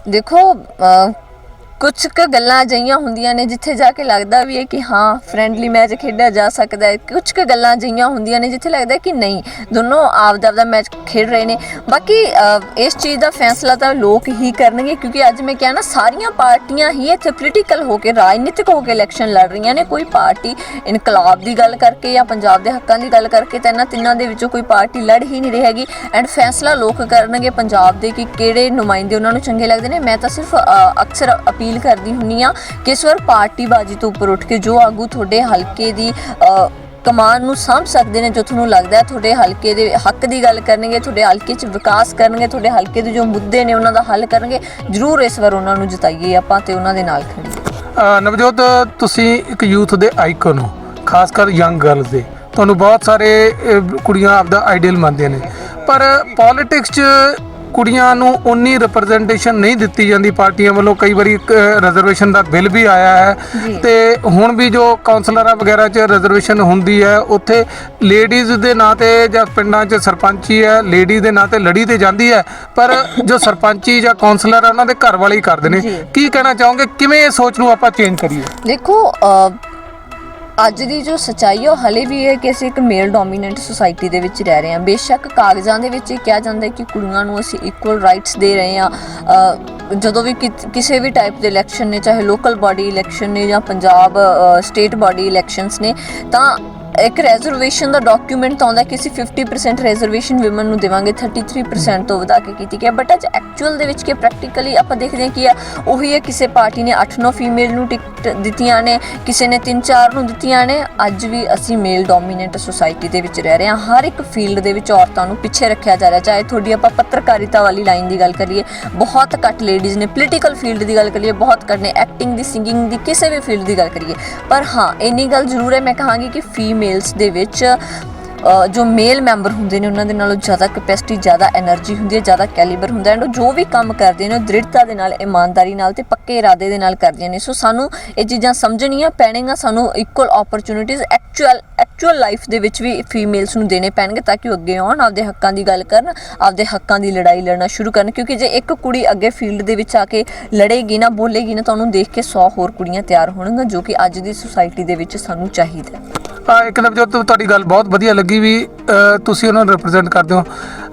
ਦੇਖੋ ਕੁਝ ਕੁ ਗੱਲਾਂ ਅਜਿਹੀਆਂ ਹੁੰਦੀਆਂ ਨੇ ਜਿੱਥੇ ਜਾ ਕੇ ਲੱਗਦਾ ਵੀ ਹੈ ਕਿ ਹਾਂ ਫ੍ਰੈਂਡਲੀ ਮੈਚ ਖੇਡਿਆ ਜਾ ਸਕਦਾ ਹੈ। ਕੁਝ ਕੁ ਗੱਲਾਂ ਅਜਿਹੀਆਂ ਹੁੰਦੀਆਂ ਨੇ ਜਿੱਥੇ ਲੱਗਦਾ ਕਿ ਨਹੀਂ, ਦੋਨੋਂ ਆਪਦਾ ਆਪਦਾ ਮੈਚ ਖੇਡ ਰਹੇ ਨੇ। ਬਾਕੀ ਇਸ ਚੀਜ਼ ਦਾ ਫੈਸਲਾ ਤਾਂ ਲੋਕ ਹੀ ਕਰਨਗੇ ਕਿਉਂਕਿ ਅੱਜ ਮੈਂ ਕਿਹਾ ਨਾ, ਸਾਰੀਆਂ ਪਾਰਟੀਆਂ ਹੀ ਇੱਥੇ ਪੋਲੀਟੀਕਲ ਹੋ ਕੇ, ਰਾਜਨੀਤਿਕ ਹੋ ਕੇ ਇਲੈਕਸ਼ਨ ਲੜ ਰਹੀਆਂ ਨੇ। ਕੋਈ ਪਾਰਟੀ ਇਨਕਲਾਬ ਦੀ ਗੱਲ ਕਰਕੇ ਜਾਂ ਪੰਜਾਬ ਦੇ ਹੱਕਾਂ ਦੀ ਗੱਲ ਕਰਕੇ ਤਾਂ ਇਹਨਾਂ ਤਿੰਨਾਂ ਦੇ ਵਿੱਚੋਂ ਕੋਈ ਪਾਰਟੀ ਲੜ ਹੀ ਨਹੀਂ ਰਹੀ ਹੈਗੀ। ਐਂਡ ਫੈਸਲਾ ਲੋਕ ਕਰਨਗੇ ਪੰਜਾਬ ਦੇ ਕਿ ਕਿਹੜੇ ਨੁਮਾਇੰਦੇ ਉਹਨਾਂ ਨੂੰ ਚੰਗੇ ਲੱਗਦੇ ਨੇ। ਮੈਂ ਤਾਂ ਸਿਰਫ ਅਕਸਰ ਅਪੀਲ ਕਰਦੀ ਹੁੰਨੀ ਆ ਕਿ ਇਸ ਵਾਰ ਤੋਂ ਉੱਪਰ ਉੱਠ ਕੇ ਜੋ ਆਗੂ ਤੁਹਾਡੇ ਹਲਕੇ ਦੀ ਕਮਾਨ ਨੂੰ ਸਾਂਭ ਸਕਦੇ ਨੇ, ਜੋ ਤੁਹਾਨੂੰ ਲੱਗਦਾ ਹੈ ਤੁਹਾਡੇ ਹਲਕੇ ਦੇ ਹੱਕ ਦੀ ਗੱਲ ਕਰਨਗੇ, ਤੁਹਾਡੇ ਹਲਕੇ 'ਚ ਵਿਕਾਸ ਕਰਨਗੇ, ਤੁਹਾਡੇ ਹਲਕੇ ਦੇ ਜੋ ਮੁੱਦੇ ਨੇ ਉਹਨਾਂ ਦਾ ਹੱਲ ਕਰਨਗੇ, ਜ਼ਰੂਰ ਇਸ ਵਾਰ ਉਹਨਾਂ ਨੂੰ ਜਿਤਾਈਏ ਆਪਾਂ ਤੇ ਉਹਨਾਂ ਦੇ ਨਾਲ ਖੜੀਏ ਨਵਜੋਤ, ਤੁਸੀਂ ਇੱਕ ਯੂਥ ਦੇ ਆਈਕਨ ਹੋ, ਖਾਸ ਕਰ ਯੰਗ ਗਰਲਸ ਦੇ। ਤੁਹਾਨੂੰ ਬਹੁਤ ਸਾਰੇ ਕੁੜੀਆਂ ਆਪਦਾ ਆਈਡੀਅਲ ਮੰਨਦੇ ਨੇ। ਪਰ ਪੋਲਿਟਿਕਸ 'ਚ ਕੁੜੀਆਂ ਨੂੰ ਉਨੀ ਰਿਪਰੈਜ਼ੈਂਟੇਸ਼ਨ ਨਹੀਂ ਦਿੱਤੀ ਜਾਂਦੀ ਪਾਰਟੀਆਂ ਵੱਲੋਂ ਕਈ ਵਾਰੀ ਰਿਜ਼ਰਵੇਸ਼ਨ ਦਾ ਬਿੱਲ ਵੀ ਆਇਆ। ਹੈ ਤੇ ਹੁਣ ਵੀ ਜੋ ਕਾਉਂਸਲਰਾਂ ਵਗੈਰਾ 'ਚ ਰਿਜ਼ਰਵੇਸ਼ਨ ਹੁੰਦੀ ਹੈ ਉੱਥੇ ਲੇਡੀਜ਼ ਦੇ ਨਾਂ ਤੇ ਜਾਂ ਪਿੰਡਾਂ 'ਚ ਸਰਪੰਚੀ ਹੈ ਲੇਡੀ ਦੇ ਨਾਂ ਤੇ ਲੜੀ ਤੇ ਜਾਂਦੀ ਹੈ ਪਰ ਜੋ ਸਰਪੰਚੀ ਜਾਂ ਕਾਉਂਸਲਰ ਆ ਉਹਨਾਂ ਦੇ ਘਰ ਵਾਲੇ ਹੀ ਕਰਦੇ ਨੇ। ਕੀ ਕਹਿਣਾ ਚਾਹੋਗੇ ਕਿਵੇਂ ਇਹ ਸੋਚ ਨੂੰ ਆਪਾਂ ਚੇਂਜ ਕਰੀਏ ਦੇਖੋ ਅੱਜ ਦੀ ਜੋ ਸਚਾਈ ਹੈ ਉਹ ਹਲੇ ਵੀ ਹੈ ਕਿ ਅਸੀਂ ਇੱਕ ਮੇਲ ਡੋਮੀਨੈਂਟ ਸੁਸਾਇਟੀ ਦੇ ਵਿੱਚ ਰਹਿ ਰਹੇ ਹਾਂ। ਬੇਸ਼ੱਕ ਕਾਗਜ਼ਾਂ ਦੇ ਵਿੱਚ ਇਹ ਕਿਹਾ ਜਾਂਦਾ ਹੈ ਕਿ ਕੁੜੀਆਂ ਨੂੰ ਅਸੀਂ ਇਕੁਅਲ ਰਾਈਟਸ ਦੇ ਰਹੇ ਹਾਂ। ਜਦੋਂ ਵੀ ਕਿ- ਕਿਸੇ ਵੀ ਟਾਈਪ ਦੇ ਇਲੈਕਸ਼ਨ ਨੇ, ਚਾਹੇ ਲੋਕਲ ਬਾਡੀ ਇਲੈਕਸ਼ਨ ਨੇ ਜਾਂ ਪੰਜਾਬ ਸਟੇਟ ਬਾਡੀ ਇਲੈਕਸ਼ਨਸ ਨੇ, ਤਾਂ ਇੱਕ ਰੈਜ਼ਰਵੇਸ਼ਨ ਦਾ ਡਾਕੂਮੈਂਟ ਤਾਂ ਆਉਂਦਾ ਕਿ ਅਸੀਂ 50% ਰੈਜ਼ਰਵੇਸ਼ਨ ਔਮਨ ਨੂੰ ਦੇਵਾਂਗੇ 33% ਤੋਂ ਵਧਾ ਕੇ ਕੀਤੀ ਗਿਆ। ਬਟ ਅੱਜ ਐਕਚੁਅਲ ਦੇ ਵਿੱਚ ਕਿ ਪ੍ਰੈਕਟੀਕਲੀ ਆਪਾਂ ਦੇਖਦੇ ਹਾਂ ਕਿ ਆ, ਉਹੀ ਹੈ, ਕਿਸੇ ਪਾਰਟੀ ਨੇ 8-9 ਫੀਮੇਲ ਨੂੰ ਟਿਕਟ ਦਿੱਤੀਆਂ ਨੇ, ਕਿਸੇ ਨੇ 3-4 ਨੂੰ ਦਿੱਤੀਆਂ ਨੇ, ਅੱਜ ਵੀ ਅਸੀਂ ਮੇਲ ਡੋਮੀਨੈਂਟ ਸੁਸਾਇਟੀ ਦੇ ਵਿੱਚ ਰਹਿ ਰਹੇ ਹਾਂ। ਹਰ ਇੱਕ ਫੀਲਡ ਦੇ ਵਿੱਚ ਔਰਤਾਂ ਨੂੰ ਪਿੱਛੇ ਰੱਖਿਆ ਜਾ ਰਿਹਾ, ਚਾਹੇ ਤੁਹਾਡੀ ਆਪਾਂ ਪੱਤਰਕਾਰਿਤਾ ਵਾਲੀ ਲਾਈਨ ਦੀ ਗੱਲ ਕਰੀਏ, ਬਹੁਤ ਘੱਟ ਲੇਡੀਜ਼ ਨੇ ਪੋਲੀਟੀਕਲ ਫੀਲਡ ਦੀ ਗੱਲ ਕਰੀਏ, ਬਹੁਤ ਘੱਟ ਨੇ ਐਕਟਿੰਗ ਦੀ ਸਿੰਗਿੰਗ ਦੀ, ਕਿਸੇ ਵੀ ਫੀਲਡ ਦੀ ਗੱਲ ਕਰੀਏ। ਪਰ ਹਾਂ, ਇੰਨੀ ਗੱਲ ਜ਼ਰੂਰ ਹੈ, ਮੈਂ ਕਹਾਂਗੀ ਕਿ ਮੇਲਸ ਦੇ ਵਿੱਚ ਜੋ ਮੇਲ ਮੈਂਬਰ ਹੁੰਦੇ ਨੇ, ਉਹਨਾਂ ਦੇ ਨਾਲੋਂ ਜ਼ਿਆਦਾ ਕੈਪੈਸਿਟੀ ਜ਼ਿਆਦਾ એનર્ਜੀ ਹੁੰਦੀ ਹੈ, ਜ਼ਿਆਦਾ ਕੈਲੀਬਰ ਹੁੰਦਾ ਐਂਡ ਉਹ ਜੋ ਵੀ ਕੰਮ ਕਰਦੇ ਨੇ, ਉਹ ਦ੍ਰਿੜਤਾ ਦੇ ਨਾਲ, ਇਮਾਨਦਾਰੀ ਨਾਲ ਤੇ ਪੱਕੇ ਇਰਾਦੇ ਦੇ ਨਾਲ ਕਰਦੇ ਨੇ। ਸੋ ਸਾਨੂੰ ਇਹ ਚੀਜ਼ਾਂ ਸਮਝਣੀਆਂ ਪੈਣਗੀਆਂ, ਸਾਨੂੰ equal opportunities actual actual life ਦੇ ਵਿੱਚ ਵੀ ਫੀਮੇਲਸ ਨੂੰ ਦੇਣੇ ਪੈਣਗੇ ਤਾਂ ਕਿ ਉਹ ਅੱਗੇ ਆਉਣ, ਆਪਦੇ ਹੱਕਾਂ ਦੀ ਗੱਲ ਕਰਨ, ਆਪਦੇ ਹੱਕਾਂ ਦੀ ਲੜਾਈ ਲੜਨਾ ਸ਼ੁਰੂ ਕਰਨ। ਕਿਉਂਕਿ ਜੇ ਇੱਕ ਕੁੜੀ ਅੱਗੇ ਫੀਲਡ ਦੇ ਵਿੱਚ ਆ ਕੇ ਲੜੇਗੀ ਨਾ, ਬੋਲੇਗੀ ਨਾ, ਤਾਂ ਉਹਨੂੰ ਦੇਖ ਕੇ 100 ਹੋਰ ਕੁੜੀਆਂ ਤਿਆਰ ਹੋਣਗੀਆਂ, ਜੋ ਕਿ ਅੱਜ ਦੀ ਸੁਸਾਇਟੀ ਦੇ ਵਿੱਚ ਸਾਨੂੰ ਚਾਹੀਦਾ ਇੱਕ ਨਵਜੋਤ, ਤੁਹਾਡੀ ਗੱਲ ਬਹੁਤ ਵਧੀਆ ਲੱਗੀ। ਵੀ ਤੁਸੀਂ ਉਹਨਾਂ ਨੂੰ ਰਿਪਰੈਜ਼ੈਂਟ ਕਰਦੇ ਹੋ।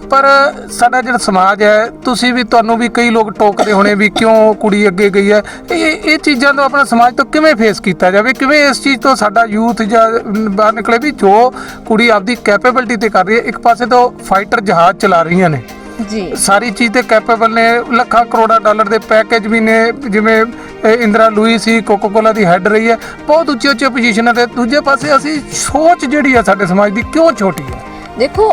ਪਰ ਸਾਡਾ ਜਿਹੜਾ ਸਮਾਜ ਹੈ, ਤੁਸੀਂ ਵੀ, ਤੁਹਾਨੂੰ ਵੀ ਕਈ ਲੋਕ ਟੋਕਦੇ ਹੋਣੇ ਵੀ ਕਿਉਂ ਕੁੜੀ ਅੱਗੇ ਗਈ ਹੈ। ਇਹ ਇਹ ਚੀਜ਼ਾਂ ਤੋਂ ਆਪਣਾ ਸਮਾਜ ਤੋਂ ਕਿਵੇਂ ਫੇਸ ਕੀਤਾ ਜਾਵੇ? ਕਿਵੇਂ ਇਸ ਚੀਜ਼ ਤੋਂ ਸਾਡਾ ਯੂਥ ਜਾਂ ਬਾਹਰ ਨਿਕਲੇ ਵੀ ਜੋ ਕੁੜੀ ਆਪਦੀ ਕੈਪੇਬਿਲਿਟੀ ਤੇ ਕਰ ਰਹੀ ਹੈ, ਇੱਕ ਪਾਸੇ ਤੋਂ ਫਾਈਟਰ ਜਹਾਜ਼ ਚਲਾ ਰਹੀਆਂ ਨੇ। ਜੀ। ਸਾਰੀ ਚੀਜ਼ ਤੇ ਕੈਪੇਬਲ ਨੇ, ਲੱਖਾਂ ਕਰੋੜਾਂ ਡਾਲਰ ਦੇ ਪੈਕੇਜ ਵੀ ਨੇ, ਜਿਵੇਂ ਇੰਦਰਾ ਲੂਈ ਸੀ ਕੋਕੋ ਕੋਲਾ ਦੀ ਹੈੱਡ ਰਹੀ ਹੈ। ਬਹੁਤ ਉੱਚੇ ਉੱਚੇ ਪੋਜੀਸ਼ਨਾਂ ਤੇ ਦੂਜੇ ਪਾਸੇ ਅਸੀਂ ਸੋਚ ਜਿਹੜੀ ਆ ਸਾਡੇ ਸਮਾਜ ਦੀ, ਕਿਉਂ ਛੋਟੀ ਹੈ ਦੇਖੋ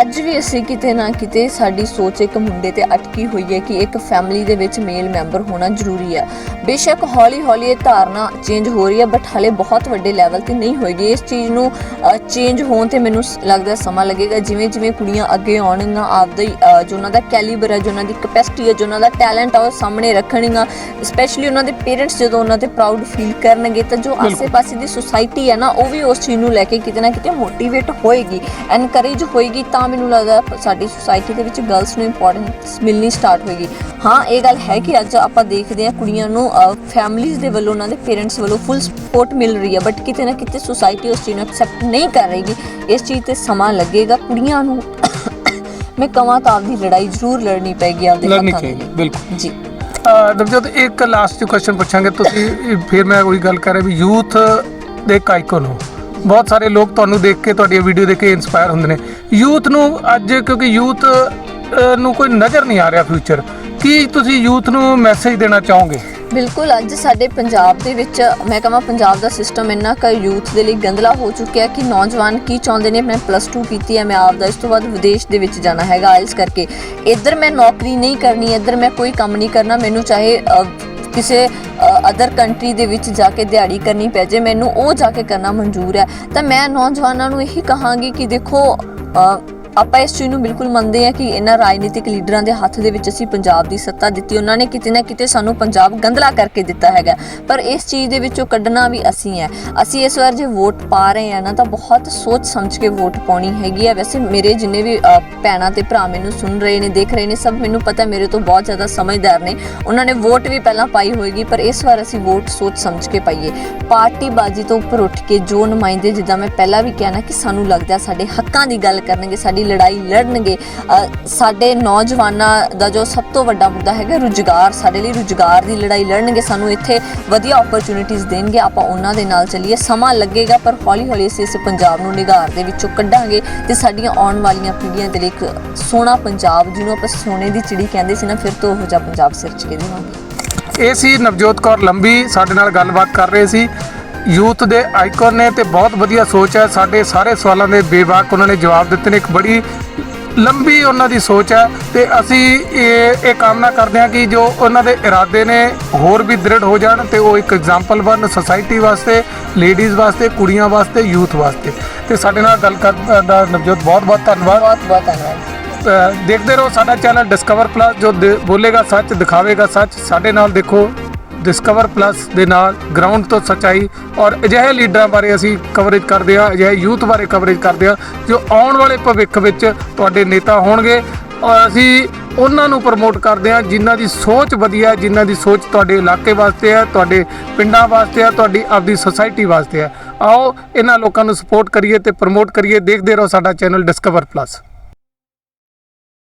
ਅੱਜ ਵੀ ਅਸੀਂ ਕਿਤੇ ਨਾ ਕਿਤੇ ਸਾਡੀ ਸੋਚ ਇੱਕ ਮੁੰਡੇ ਤੇ ਅਟਕੀ ਹੋਈ ਹੈ ਕਿ ਇੱਕ ਫੈਮਿਲੀ ਦੇ ਵਿੱਚ ਮੇਲ ਮੈਂਬਰ ਹੋਣਾ ਜ਼ਰੂਰੀ ਹੈ। ਬੇਸ਼ੱਕ ਹੌਲੀ ਹੌਲੀ ਇਹ ਧਾਰਨਾ ਚੇਂਜ ਹੋ ਰਹੀ ਹੈ ਬਟ ਹਲੇ ਬਹੁਤ ਵੱਡੇ ਲੈਵਲ ਤੇ ਨਹੀਂ ਹੋਏਗੀ। ਇਸ ਚੀਜ਼ ਨੂੰ ਚੇਂਜ ਹੋਣ ਤੇ ਮੈਨੂੰ ਲੱਗਦਾ ਸਮਾਂ ਲੱਗੇਗਾ। ਜਿਵੇਂ ਜਿਵੇਂ ਕੁੜੀਆਂ ਅੱਗੇ ਆਉਣਗੀਆਂ ਆਪਦਾ ਜੋ ਉਹਨਾਂ ਦਾ ਕੈਲੀਬਰ ਹੈ ਜੋ ਉਹਨਾਂ ਦੀ ਕੈਪੈਸਿਟੀ ਹੈ ਜੋ ਉਹਨਾਂ ਦਾ ਟੈਲੈਂਟ ਹੈ ਉਹ ਸਾਹਮਣੇ ਰੱਖਣਗੀਆਂ। ਸਪੈਸ਼ਲੀ ਉਹਨਾਂ ਦੇ ਪੇਰੈਂਟਸ ਜਦੋਂ ਉਹਨਾਂ ਤੇ ਪ੍ਰਾਊਡ ਫੀਲ ਕਰਨਗੇ ਤਾਂ ਜੋ ਆਸ-ਪਾਸੇ ਦੀ ਸੁਸਾਇਟੀ ਹੈ ਨਾ ਉਹ ਵੀ ਉਸ ਚੀਜ਼ ਨੂੰ ਲੈ ਕੇ ਕਿਤੇ ਨਾ ਕਿਤੇ ਮੋਟੀਵੇਟ ਹੋਏਗੀ। ਐਨਕਰੇਜ ਹੋਏਗੀ ਤਾਂ ਮੈਨੂੰ ਲੱਗਦਾ ਸਾਡੀ ਸੁਸਾਇਟੀ ਦੇ ਵਿੱਚ ਗਰਲਸ ਨੂੰ ਇੰਪੋਰਟੈਂਸ ਮਿਲਣੀ ਸਟਾਰਟ ਹੋਏਗੀ। ਹਾਂ ਇਹ ਗੱਲ ਹੈ ਕਿ ਅੱਜ ਆਪਾਂ ਦੇਖਦੇ ਹਾਂ ਕੁੜੀਆਂ ਨੂੰ ਫੈਮਲੀਜ਼ ਦੇ ਵੱਲੋਂ ਉਹਨਾਂ ਦੇ ਪੇਰੈਂਟਸ ਵੱਲੋਂ ਫੁੱਲ ਸਪੋਰਟ ਮਿਲ ਰਹੀ ਹੈ ਬਟ ਕਿਤੇ ਨਾ ਕਿਤੇ ਸੁਸਾਇਟੀ ਉਸ ਚੀਜ਼ ਨੂੰ ਐਕਸੈਪਟ ਨਹੀਂ ਕਰ ਰਹੀਗੀ ਇਸ ਚੀਜ਼ ਤੇ ਸਮਾਂ ਲੱਗੇਗਾ। ਕੁੜੀਆਂ ਨੂੰ ਮੈਂ ਕਹਾਂ ਤਾਂ ਆਪਦੀ ਲੜਾਈ ਜ਼ਰੂਰ ਲੜਨੀ ਪੈਗੀ ਆਪਦੇ ਹੱਕਾਂ ਦੇ ਬਿਲਕੁਲ। ਜੀ। ਅ, ਨਵਜੋਤ ਇੱਕ ਲਾਸਟ ਕੁਐਸਚਨ ਪੁੱਛਾਂਗੇ। ਤੁਸੀਂ ਫਿਰ ਮੈਂ ਉਹੀ ਗੱਲ ਕਰ ਰਿਹਾ ਵੀ ਯੂਥ ਦੇ ਇੱਕ ਆਈਕਨ ਹੋ ਬਹੁਤ ਸਾਰੇ ਲੋਕ ਤੁਹਾਨੂੰ ਦੇਖ ਕੇ ਤੁਹਾਡੀ ਵੀਡੀਓ ਦੇਖ ਕੇ ਇਨਸਪਾਇਰ ਹੁੰਦੇ ਨੇ। ਯੂਥ ਨੂੰ ਅੱਜ, ਕਿਉਂਕਿ ਯੂਥ ਨੂੰ ਕੋਈ ਨਜ਼ਰ ਨਹੀਂ ਆ ਰਿਹਾ ਫਿਊਚਰ ਕੀ ਤੁਸੀਂ ਯੂਥ ਨੂੰ ਮੈਸੇਜ ਦੇਣਾ ਚਾਹੋਗੇ? ਬਿਲਕੁਲ, ਅੱਜ ਸਾਡੇ ਪੰਜਾਬ ਦੇ ਵਿੱਚ, ਮੈਂ ਕਹਾਂ ਪੰਜਾਬ ਦਾ ਸਿਸਟਮ ਇੰਨਾ ਕੁ ਯੂਥ ਦੇ ਲਈ ਗੰਦਲਾ ਹੋ ਚੁੱਕਿਆ ਕਿ ਨੌਜਵਾਨ ਕੀ ਚਾਹੁੰਦੇ ਨੇ, ਮੈਂ ਪਲੱਸ 2 ਕੀਤੀ ਹੈ, ਮੈਂ ਆਪਦਾ ਇਸ ਤੋਂ ਬਾਅਦ ਵਿਦੇਸ਼ ਦੇ ਵਿੱਚ ਜਾਣਾ ਹੈਗਾ ਆਇਲਸ ਕਰਕੇ। ਇੱਧਰ ਮੈਂ ਨੌਕਰੀ ਨਹੀਂ ਕਰਨੀ, ਇੱਧਰ ਮੈਂ ਕੋਈ ਕੰਮ ਨਹੀਂ ਕਰਨਾ, ਮੈਨੂੰ ਚਾਹੇ ਕਿਸੇ ਅਦਰ ਕੰਟਰੀ ਦੇ ਵਿੱਚ ਜਾ ਕੇ ਦਿਹਾੜੀ ਕਰਨੀ ਪੈ ਜੇ, ਮੈਨੂੰ ਉਹ ਜਾ ਕੇ ਕਰਨਾ ਮਨਜ਼ੂਰ ਹੈ। ਤਾਂ ਮੈਂ ਨੌਜਵਾਨਾਂ ਨੂੰ ਇਹੀ ਕਹਾਂਗੀ ਕਿ ਦੇਖੋ ਆਪਾਂ ਇਸ ਚੀਜ਼ ਨੂੰ ਬਿਲਕੁਲ ਮੰਨਦੇ ਹਾਂ ਕਿ ਇਹਨਾਂ ਰਾਜਨੀਤਿਕ ਲੀਡਰਾਂ ਦੇ ਹੱਥ ਦੇ ਵਿੱਚ ਅਸੀਂ ਪੰਜਾਬ ਦੀ ਸੱਤਾ ਦਿੱਤੀ, ਉਹਨਾਂ ਨੇ ਕਿਤੇ ਨਾ ਕਿਤੇ ਸਾਨੂੰ ਪੰਜਾਬ ਗੰਦਲਾ ਕਰਕੇ ਦਿੱਤਾ ਹੈਗਾ। ਪਰ ਇਸ ਚੀਜ਼ ਦੇ ਵਿੱਚੋਂ ਕੱਢਣਾ ਵੀ ਅਸੀਂ ਹੈ। ਅਸੀਂ ਇਸ ਵਾਰ ਜੇ ਵੋਟ ਪਾ ਰਹੇ ਹਾਂ ਨਾ, ਤਾਂ ਬਹੁਤ ਸੋਚ ਸਮਝ ਕੇ ਵੋਟ ਪਾਉਣੀ ਹੈਗੀ ਹੈ। ਵੈਸੇ ਮੇਰੇ ਜਿੰਨੇ ਵੀ ਭੈਣਾਂ ਤੇ ਭਰਾ ਮੈਨੂੰ ਸੁਣ ਰਹੇ ਨੇ, ਦੇਖ ਰਹੇ ਨੇ, ਸਭ ਮੈਨੂੰ ਪਤਾ ਮੇਰੇ ਤੋਂ ਬਹੁਤ ਜ਼ਿਆਦਾ ਸਮਝਦਾਰ ਨੇ। ਉਹਨਾਂ ਨੇ ਵੋਟ ਵੀ ਪਹਿਲਾਂ ਪਾਈ ਹੋਏਗੀ, ਪਰ ਇਸ ਵਾਰ ਅਸੀਂ ਵੋਟ ਸੋਚ ਸਮਝ ਕੇ ਪਾਈਏ। ਪਾਰਟੀ ਬਾਜੀ ਤੋਂ ਉੱਪਰ ਉੱਠ ਕੇ ਜੋ ਨੁਮਾਇੰਦੇ, ਜਿੱਦਾਂ ਮੈਂ ਪਹਿਲਾਂ ਵੀ ਕਿਹਾ ਨਾ ਕਿ ਸਾਨੂੰ ਲੱਗਦਾ ਸਾਡੇ ਹੱਕਾਂ ਦੀ ਗੱਲ ਕਰਨਗੇ, ਸਾਡੇ ਜਿਹੜੀ ਲੜਾਈ ਲੜਨਗੇ ਸਾਡੇ ਨੌਜਵਾਨਾਂ ਦਾ ਜੋ ਸਭ ਤੋਂ ਵੱਡਾ ਮੁੱਦਾ ਹੈਗਾ ਰੁਜ਼ਗਾਰ, ਸਾਡੇ ਲਈ ਰੁਜ਼ਗਾਰ ਦੀ ਲੜਾਈ ਲੜਨਗੇ, ਸਾਨੂੰ ਇੱਥੇ ਵਧੀਆ ਓਪਰਚ्युनिटीज ਦੇਣਗੇ, ਆਪਾਂ ਉਹਨਾਂ ਦੇ ਨਾਲ ਚੱਲੀਏ। ਸਮਾਂ ਲੱਗੇਗਾ, ਪਰ ਹੌਲੀ-ਹੌਲੀ ਅਸੀਂ ਇਸ ਪੰਜਾਬ ਨੂੰ ਨਿਗਾਰ ਦੇ ਵਿੱਚੋਂ ਕੱਢਾਂਗੇ ਤੇ ਸਾਡੀਆਂ ਆਉਣ ਵਾਲੀਆਂ ਪੀੜ੍ਹੀਆਂ ਦੇ ਲਈ ਇੱਕ ਸੋਹਣਾ ਪੰਜਾਬ, ਜਿਹਨੂੰ ਆਪਾਂ ਸੋਨੇ ਦੀ ਚਿੜੀ ਕਹਿੰਦੇ ਸੀ ਨਾ, ਫਿਰ ਤੋਂ ਉਹ ਜਿਹਾ ਪੰਜਾਬ ਸਿਰਜ ਕੇ ਦੇਵਾਂਗੇ। ਇਹ ਸੀ ਨਵਜੋਤ ਕੌਰ ਲੰਬੀ ਸਾਡੇ ਨਾਲ ਗੱਲਬਾਤ ਕਰ ਰਹੇ ਸੀ। ਯੂਥ ਦੇ ਆਈਕਨ ਨੇ ਤੇ ਬਹੁਤ ਵਧੀਆ ਸੋਚ ਹੈ। ਸਾਡੇ ਸਾਰੇ ਸਵਾਲਾਂ ਦੇ ਬੇਬਾਕ ਉਹਨਾਂ ਨੇ ਜਵਾਬ ਦਿੱਤੇ ਨੇ। ਇੱਕ ਬੜੀ ਲੰਬੀ ਉਹਨਾਂ ਦੀ ਸੋਚ ਹੈ ਤੇ ਅਸੀਂ ਇਹ ਇਹ ਕਾਮਨਾ ਕਰਦੇ ਹਾਂ ਕਿ ਜੋ ਉਹਨਾਂ ਦੇ ਇਰਾਦੇ ਨੇ ਹੋਰ ਵੀ ਦ੍ਰਿੜ ਹੋ ਜਾਣ ਤੇ ਉਹ ਇੱਕ ਐਗਜ਼ਾਮਪਲ ਬਣ ਸੋਸਾਇਟੀ ਵਾਸਤੇ ਲੇਡੀਜ਼ ਵਾਸਤੇ ਕੁੜੀਆਂ ਵਾਸਤੇ ਯੂਥ ਵਾਸਤੇ। ਤੇ ਸਾਡੇ ਨਾਲ ਗੱਲ ਕਰਨ ਦਾ ਨਵਜੋਤ ਬਹੁਤ ਬਹੁਤ ਧੰਨਵਾਦ। ਬਹੁਤ ਬਹੁਤ ਧੰਨਵਾਦ। ਦੇਖਦੇ ਰਹੋ ਸਾਡਾ ਚੈਨਲ ਡਿਸਕਵਰ ਪਲੱਸ ਜੋ ਬੋਲੇਗਾ ਸੱਚ ਦਿਖਾਵੇਗਾ ਸੱਚ। ਸਾਡੇ ਨਾਲ ਦੇਖੋ। ਡਿਸਕਵਰ ਪਲੱਸ ਦੇ ਨਾਲ ਗਰਾਊਂਡ ਤੋਂ ਸੱਚਾਈ ਔਰ ਅਜਿਹੇ ਲੀਡਰਾਂ ਬਾਰੇ ਅਸੀਂ ਕਵਰੇਜ ਕਰਦੇ ਹਾਂ, ਅਜਿਹੇ ਯੂਥ ਬਾਰੇ ਕਵਰੇਜ ਕਰਦੇ ਹਾਂ, ਜੋ ਆਉਣ ਵਾਲੇ ਭਵਿੱਖ ਵਿੱਚ ਤੁਹਾਡੇ ਨੇਤਾ ਹੋਣਗੇ। ਔਰ ਅਸੀਂ ਉਹਨਾਂ ਨੂੰ ਪ੍ਰਮੋਟ ਕਰਦੇ ਹਾਂ ਜਿਨ੍ਹਾਂ ਦੀ ਸੋਚ ਵਧੀਆ ਜਿਨ੍ਹਾਂ ਦੀ ਸੋਚ ਤੁਹਾਡੇ ਇਲਾਕੇ ਵਾਸਤੇ ਹੈ, ਤੁਹਾਡੇ ਪਿੰਡਾਂ ਵਾਸਤੇ ਹੈ, ਤੁਹਾਡੀ ਆਪਦੀ ਸੁਸਾਇਟੀ ਵਾਸਤੇ ਹੈ। ਆਓ ਇਹਨਾਂ ਲੋਕਾਂ ਨੂੰ ਸਪੋਰਟ ਕਰੀਏ ਤੇ ਪ੍ਰਮੋਟ ਕਰੀਏ। ਦੇਖਦੇ ਰਹੋ ਸਾਡਾ ਚੈਨਲ ਡਿਸਕਵਰ ਪਲੱਸ